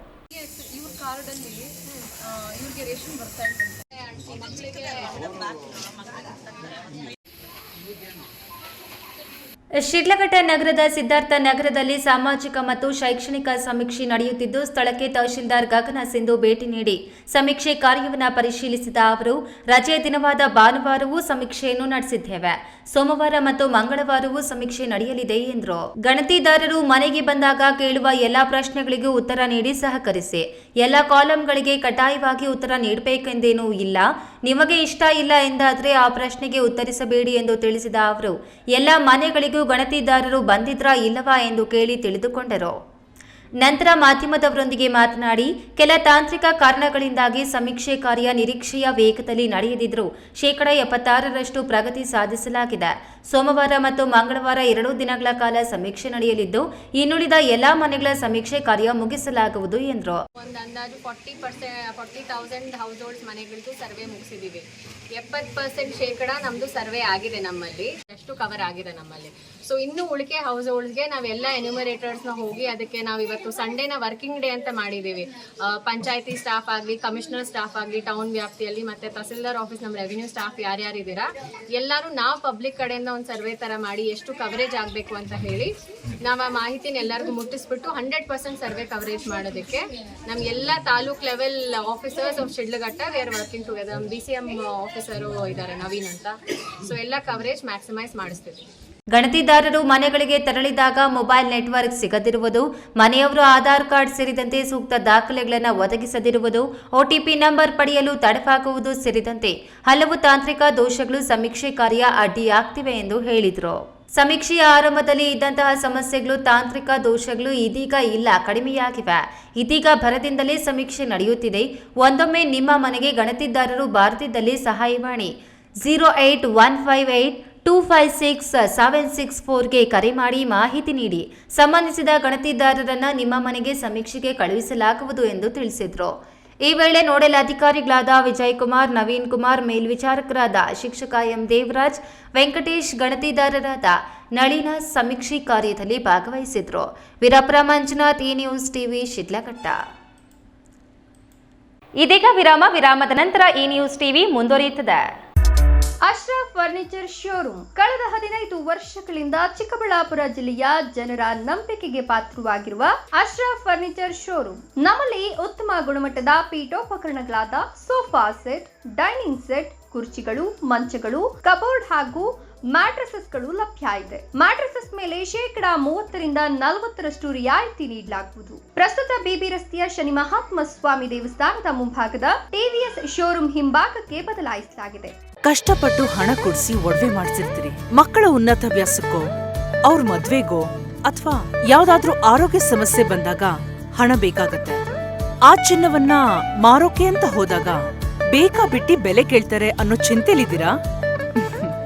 ಶಿಡ್ಲಘಟ್ಟ ನಗರದ ಸಿದ್ಧಾರ್ಥ ನಗರದಲ್ಲಿ ಸಾಮಾಜಿಕ ಮತ್ತು ಶೈಕ್ಷಣಿಕ ಸಮೀಕ್ಷೆ ನಡೆಯುತ್ತಿದ್ದು, ಸ್ಥಳಕ್ಕೆ ತಹಶೀಲ್ದಾರ್ ಗಗನ ಸಿಂಧು ಭೇಟಿ ನೀಡಿ ಸಮೀಕ್ಷೆ ಕಾರ್ಯವನ್ನು ಪರಿಶೀಲಿಸಿದ ಅವರು, ರಜೆಯ ದಿನವಾದ ಭಾನುವಾರವೂ ಸಮೀಕ್ಷೆಯನ್ನು ನಡೆಸಿದ್ದೇವೆ. ಸೋಮವಾರ ಮತ್ತು ಮಂಗಳವಾರವೂ ಸಮೀಕ್ಷೆ ನಡೆಯಲಿದೆ ಎಂದರು. ಗಣತಿದಾರರು ಮನೆಗೆ ಬಂದಾಗ ಕೇಳುವ ಎಲ್ಲಾ ಪ್ರಶ್ನೆಗಳಿಗೂ ಉತ್ತರ ನೀಡಿ ಸಹಕರಿಸಿ, ಎಲ್ಲ ಕಾಲಂಗಳಿಗೆ ಕಡ್ಡಾಯವಾಗಿ ಉತ್ತರ ನೀಡಬೇಕೆಂದೇನೂ ಇಲ್ಲ. ನಿಮಗೆ ಇಷ್ಟ ಇಲ್ಲ ಎಂದಾದರೆ ಆ ಪ್ರಶ್ನೆಗೆ ಉತ್ತರಿಸಬೇಡಿ ಎಂದು ತಿಳಿಸಿದ ಅವರು, ಎಲ್ಲ ಮನೆಗಳಿಗೂ ಗಣತಿದಾರರು ಬಂದಿದ್ರಾ ಇಲ್ಲವಾ ಎಂದು ಕೇಳಿ ತಿಳಿದುಕೊಂಡರು. ನಂತರ ಮಾಧ್ಯಮದವರೊಂದಿಗೆ ಮಾತನಾಡಿ, ಕೆಲ ತಾಂತ್ರಿಕ ಕಾರಣಗಳಿಂದಾಗಿ ಸಮೀಕ್ಷೆ ಕಾರ್ಯ ನಿರೀಕ್ಷೆಯ ವೇಗದಲ್ಲಿ ನಡೆಯದಿದ್ದರೂ ಶೇಕಡ ಎಪ್ಪತ್ತಾರರಷ್ಟು ಪ್ರಗತಿ ಸಾಧಿಸಲಾಗಿದೆ. ಸೋಮವಾರ ಮತ್ತು ಮಂಗಳವಾರ ಎರಡೂ ದಿನಗಳ ಕಾಲ ಸಮೀಕ್ಷೆ ನಡೆಯಲಿದ್ದು, ಇನ್ನುಳಿದ ಎಲ್ಲಾ ಮನೆಗಳ ಸಮೀಕ್ಷೆ ಕಾರ್ಯ ಮುಗಿಸಲಾಗುವುದು ಎಂದರು. ಒಂದು ಅಂದಾಜು forty percent forty thousand house ಮನೆಗಳದ್ದು survey ಮುಗಿಸಿದ್ದೀವಿ ಎಪ್ಪತ್ತು ಪರ್ಸೆಂಟ್ ಶೇಕಡ ನಮ್ಮದು ಸರ್ವೆ ಆಗಿದೆ ನಮ್ಮಲ್ಲಿ. ಎಷ್ಟು ಕವರ್ ಆಗಿದೆ ನಮ್ಮಲ್ಲಿ. ಸೊ ಇನ್ನು ಉಳಿಕೆ ಹೌಸ್ ಹೋಲ್ಡ್ಸ್ಗೆ ನಾವೆಲ್ಲ ಎನ್ಯುಮರೇಟರ್ಸ್ನ ಹೋಗಿ ಅದಕ್ಕೆ ನಾವು ಇವತ್ತು ಸಂಡೇನ ವರ್ಕಿಂಗ್ ಡೇ ಅಂತ ಮಾಡಿದ್ದೀವಿ ಪಂಚಾಯತಿ ಸ್ಟಾಫ್ ಆಗಲಿ ಕಮಿಷನರ್ ಸ್ಟಾಫ್ ಆಗಲಿ ಟೌನ್ ವ್ಯಾಪ್ತಿಯಲ್ಲಿ ಮತ್ತೆ ತಹಸೀಲ್ದಾರ್ ಆಫೀಸ್ ನಮ್ಮ ರೆವಿನ್ಯೂ ಸ್ಟಾಫ್ ಯಾರ್ಯಾರಿದ್ದೀರಾ, ಎಲ್ಲರೂ ನಾವು ಪಬ್ಲಿಕ್ ಕಡೆಯಿಂದ ಒಂದು ಸರ್ವೆ ಥರ ಮಾಡಿ ಎಷ್ಟು ಕವರೇಜ್ ಆಗಬೇಕು ಅಂತ ಹೇಳಿ ನಾವು ಆ ಮಾಹಿತಿನ ಎಲ್ಲರಿಗೂ ಮುಟ್ಟಿಸ್ಬಿಟ್ಟು ಹಂಡ್ರೆಡ್ ಪರ್ಸೆಂಟ್ ಸರ್ವೆ ಕವರೇಜ್ ಮಾಡೋದಕ್ಕೆ ನಮ್ಮ ಎಲ್ಲ taluk level officers of Shidlaghatta we are working together B C M officer ಇದ್ದಾರೆ ನವೀನ್ ಅಂತ. ಸೊ ಎಲ್ಲ ಕವರೇಜ್ ಮ್ಯಾಕ್ಸಿಮೈಸ್ ಮಾಡಿಸ್ತೀವಿ. ಗಣತಿದಾರರು ಮನೆಗಳಿಗೆ ತೆರಳಿದಾಗ ಮೊಬೈಲ್ ನೆಟ್ವರ್ಕ್ ಸಿಗದಿರುವುದು, ಮನೆಯವರು ಆಧಾರ್ ಕಾರ್ಡ್ ಸೇರಿದಂತೆ ಸೂಕ್ತ ದಾಖಲೆಗಳನ್ನು ಒದಗಿಸದಿರುವುದು ಒಟಿಪಿ ನಂಬರ್ ಪಡೆಯಲು ತಡವಾಗುವುದು ಸೇರಿದಂತೆ ಹಲವು ತಾಂತ್ರಿಕ ದೋಷಗಳು ಸಮೀಕ್ಷೆ ಕಾರ್ಯ ಅಡ್ಡಿಯಾಗ್ತಿವೆ ಎಂದು ಹೇಳಿದರು. ಸಮೀಕ್ಷೆಯ ಆರಂಭದಲ್ಲಿ ಇದ್ದಂತಹ ಸಮಸ್ಯೆಗಳು, ತಾಂತ್ರಿಕ ದೋಷಗಳು ಇದೀಗ ಇಲ್ಲ, ಕಡಿಮೆಯಾಗಿವೆ. ಇದೀಗ ಭರದಿಂದಲೇ ಸಮೀಕ್ಷೆ ನಡೆಯುತ್ತಿದೆ. ಒಂದೊಮ್ಮೆ ನಿಮ್ಮ ಮನೆಗೆ ಗಣತಿದಾರರು ಬಾರದಿದ್ದಲ್ಲಿ ಸಹಾಯವಾಣಿ zero eight one five eight two five six seven six ಫೋರ್ಗೆ ಕರೆ ಮಾಡಿ ಮಾಹಿತಿ ನೀಡಿ. ಸಂಬಂಧಿಸಿದ ಗಣತಿದಾರರನ್ನು ನಿಮ್ಮ ಮನೆಗೆ ಸಮೀಕ್ಷೆಗೆ ಕಳುಹಿಸಲಾಗುವುದು ಎಂದು ತಿಳಿಸಿದರು. ಈ ವೇಳೆ ನೋಡಲ್ ಅಧಿಕಾರಿಗಳಾದ ವಿಜಯ್ ಕುಮಾರ್ ನವೀನ್ ಕುಮಾರ್, ಮೇಲ್ವಿಚಾರಕರಾದ ಶಿಕ್ಷಕ ಎಂ ದೇವರಾಜ್ ವೆಂಕಟೇಶ್ ಗಣತಿದಾರರಾದ ನಳಿನ ಸಮೀಕ್ಷೆ ಕಾರ್ಯದಲ್ಲಿ ಭಾಗವಹಿಸಿದರು. Veerapura Manjunath E news TV Shidlaghatta. ಇದೀಗ ವಿರಾಮ, ವಿರಾಮದ ನಂತರ ಈ ನ್ಯೂಸ್ ಟಿವಿ ಮುಂದುವರಿಯುತ್ತದೆ. Ashraf furniture showroom. ಕಳೆದ ಹದಿನೈದು ವರ್ಷಗಳಿಂದ ಚಿಕ್ಕಬಳ್ಳಾಪುರ ಜಿಲ್ಲೆಯ ಜನರ ನಂಬಿಕೆಗೆ ಪಾತ್ರವಾಗಿರುವ ಅಶ್ರಫ್ ಫರ್ನಿಚರ್ ಶೋರೂಮ್. ನಮ್ಮಲ್ಲಿ ಉತ್ತಮ ಗುಣಮಟ್ಟದ ಪೀಠೋಪಕರಣಗಳಾದ ಸೋಫಾ ಸೆಟ್, ಡೈನಿಂಗ್ ಸೆಟ್, ಕುರ್ಚಿಗಳು, ಮಂಚಗಳು, ಕಬೋರ್ಡ್ ಹಾಗೂ ಮ್ಯಾಟ್ರಸಸ್ಗಳು ಲಭ್ಯ ಇದೆ. ಮ್ಯಾಟ್ರಸಸ್ ಮೇಲೆ ಶೇಕಡ ಮೂವತ್ತರಿಂದ ನಲವತ್ತರಷ್ಟು ರಿಯಾಯಿತಿ ನೀಡಲಾಗುವುದು. ಪ್ರಸ್ತುತ ಬಿಬಿ ರಸ್ತೆಯ ಶನಿ ಮಹಾತ್ಮ ಸ್ವಾಮಿ ದೇವಸ್ಥಾನದ ಮುಂಭಾಗದ ಟಿವಿಎಸ್ ಶೋರೂಮ್ ಹಿಂಭಾಗಕ್ಕೆ ಬದಲಾಯಿಸಲಾಗಿದೆ. ಕಷ್ಟಪಟ್ಟು ಹಣ ಕೊಡಿಸಿ ಒಡವೆ ಮಾಡಿಸಿರ್ತೀರಿ ಮಕ್ಕಳ ಉನ್ನತ ವ್ಯಾಸಕ್ಕೋ, ಅವ್ರ ಮದ್ವೆಗೋ ಅಥವಾ ಯಾವ್ದಾದ್ರೂ ಆರೋಗ್ಯ ಸಮಸ್ಯೆ ಬಂದಾಗ ಹಣ ಬೇಕಾಗತ್ತೆ. ಆ ಚಿನ್ನವನ್ನ ಮಾರೋಕೆ ಅಂತ ಹೋದಾಗ ಬೇಕಾ ಬಿಟ್ಟಿ ಬೆಲೆ ಕೇಳ್ತಾರೆ ಅನ್ನೋ ಚಿಂತೆಲಿದ್ದೀರಾ?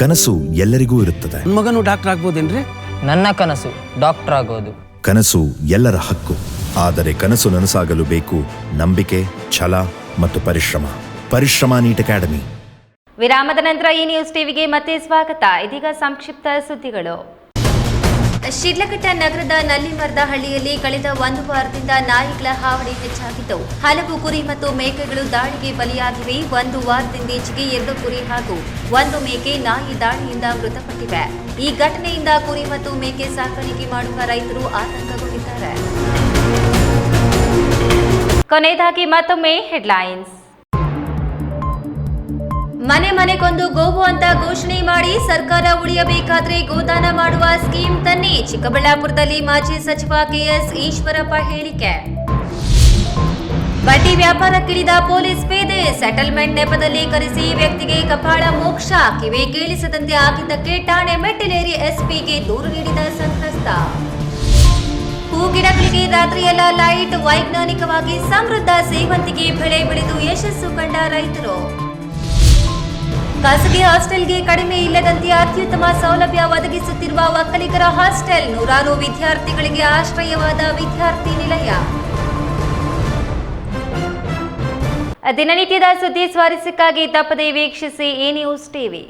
ಕನಸು ಎಲ್ಲರಿಗೂ ಇರುತ್ತದೆ. ಮಗನು ಡಾಕ್ಟರ್ ಆಗ್ಬೋದೇನ್ರಿ? ನನ್ನ ಕನಸು ಡಾಕ್ಟರ್ ಆಗೋದು. ಕನಸು ಎಲ್ಲರ ಹಕ್ಕು. ಆದರೆ ಕನಸು ನನಸಾಗಲು ಬೇಕು ನಂಬಿಕೆ ಛಲ ಮತ್ತು ಪರಿಶ್ರಮ. ಪರಿಶ್ರಮ ನೀಟ್ ಅಕಾಡೆಮಿ. ವಿರಾಮದ ನಂತರ ಈ ನ್ಯೂಸ್ ಟಿವಿಗೆ ಮತ್ತೆ ಸ್ವಾಗತ. ಇದೀಗ ಸಂಕ್ಷಿಪ್ತ ಸುದ್ದಿಗಳು. ಶಿಡ್ಲಘಟ್ಟ ನಗರದ ನಲ್ಲಿಮರದ ಹಳ್ಳಿಯಲ್ಲಿ ಕಳೆದ ಒಂದು ವಾರದಿಂದ ನಾಯಿಗಳ ಹಾವಳಿ ಹೆಚ್ಚಾಗಿದ್ದು ಹಲವು ಕುರಿ ಮತ್ತು ಮೇಕೆಗಳು ದಾಳಿಗೆ ಬಲಿಯಾಗಿವೆ. ಒಂದು ವಾರದಿಂದೀಚೆಗೆ ಎರಡು ಕುರಿ ಹಾಗೂ ಒಂದು ಮೇಕೆ ನಾಯಿ ದಾಳಿಯಿಂದ ಮೃತಪಟ್ಟಿವೆ. ಈ ಘಟನೆಯಿಂದ ಕುರಿ ಮತ್ತು ಮೇಕೆ ಸಾಕಾಣಿಕೆ ಮಾಡುವ ರೈತರು ಆತಂಕಗೊಂಡಿದ್ದಾರೆ. ಕೊನೆಯದಾಗಿ ಮತ್ತೊಮ್ಮೆ ಹೆಡ್ಲೈನ್ಸ್. ಮನೆ ಮನೆಗೊಂದು ಗೋವು ಅಂತ ಘೋಷಣೆ ಮಾಡಿ ಸರ್ಕಾರ ಉಳಿಯಬೇಕಾದ್ರೆ ಗೋದಾನ ಮಾಡುವ ಸ್ಕೀಮ್ ತನ್ನಿ. ಚಿಕ್ಕಬಳ್ಳಾಪುರದಲ್ಲಿ ಮಾಜಿ ಸಚಿವ ಕೆಎಸ್ ಈಶ್ವರಪ್ಪ ಹೇಳಿಕೆ. ಬಡ್ಡಿ ವ್ಯಾಪಾರಕ್ಕಿಳಿದ ಪೊಲೀಸ್ ಪೇದೆ. ಸೆಟಲ್ಮೆಂಟ್ ನೆಪದಲ್ಲಿ ಕರೆಸಿ ವ್ಯಕ್ತಿಗೆ ಕಪಾಳ ಮೋಕ್ಷ. ಕಿವಿ ಕೇಳಿಸದಂತೆ ಆಗಿದ್ದಕ್ಕೆ ಠಾಣೆ ಮೆಟ್ಟಿಲೇರಿ ಎಸ್ಪಿಗೆ ದೂರು ನೀಡಿದ ಸಂತ್ರಸ್ತ. ಹೂಗಿಡಗಳಿಗೆ ರಾತ್ರಿಯೆಲ್ಲ ಲೈಟ್ ವೈಜ್ಞಾನಿಕವಾಗಿ ಸಮೃದ್ಧ ಸೇವಂತಿಗೆ ಬೆಳೆ ಬೆಳೆದು ಯಶಸ್ಸು ಕಂಡ ರೈತರು. ಖಾಸಗಿ ಹಾಸ್ಟೆಲ್ಗೆ ಕಡಿಮೆ ಇಲ್ಲದಂತೆ ಅತ್ಯುತ್ತಮ ಸೌಲಭ್ಯ ಒದಗಿಸುತ್ತಿರುವ ಒಕ್ಕಲಿಗರ ಹಾಸ್ಟೆಲ್ ನೂರಾರು ವಿದ್ಯಾರ್ಥಿಗಳಿಗೆ ಆಶ್ರಯವಾದ ವಿದ್ಯಾರ್ಥಿ ನಿಲಯ. ದಿನನಿತ್ಯದ ಸುದ್ದಿ ಸ್ವಾರಸ್ಯಕ್ಕಾಗಿ ತಪ್ಪದೇ ವೀಕ್ಷಿಸಿ ಎ ನ್ಯೂಸ್ ಟಿವಿ.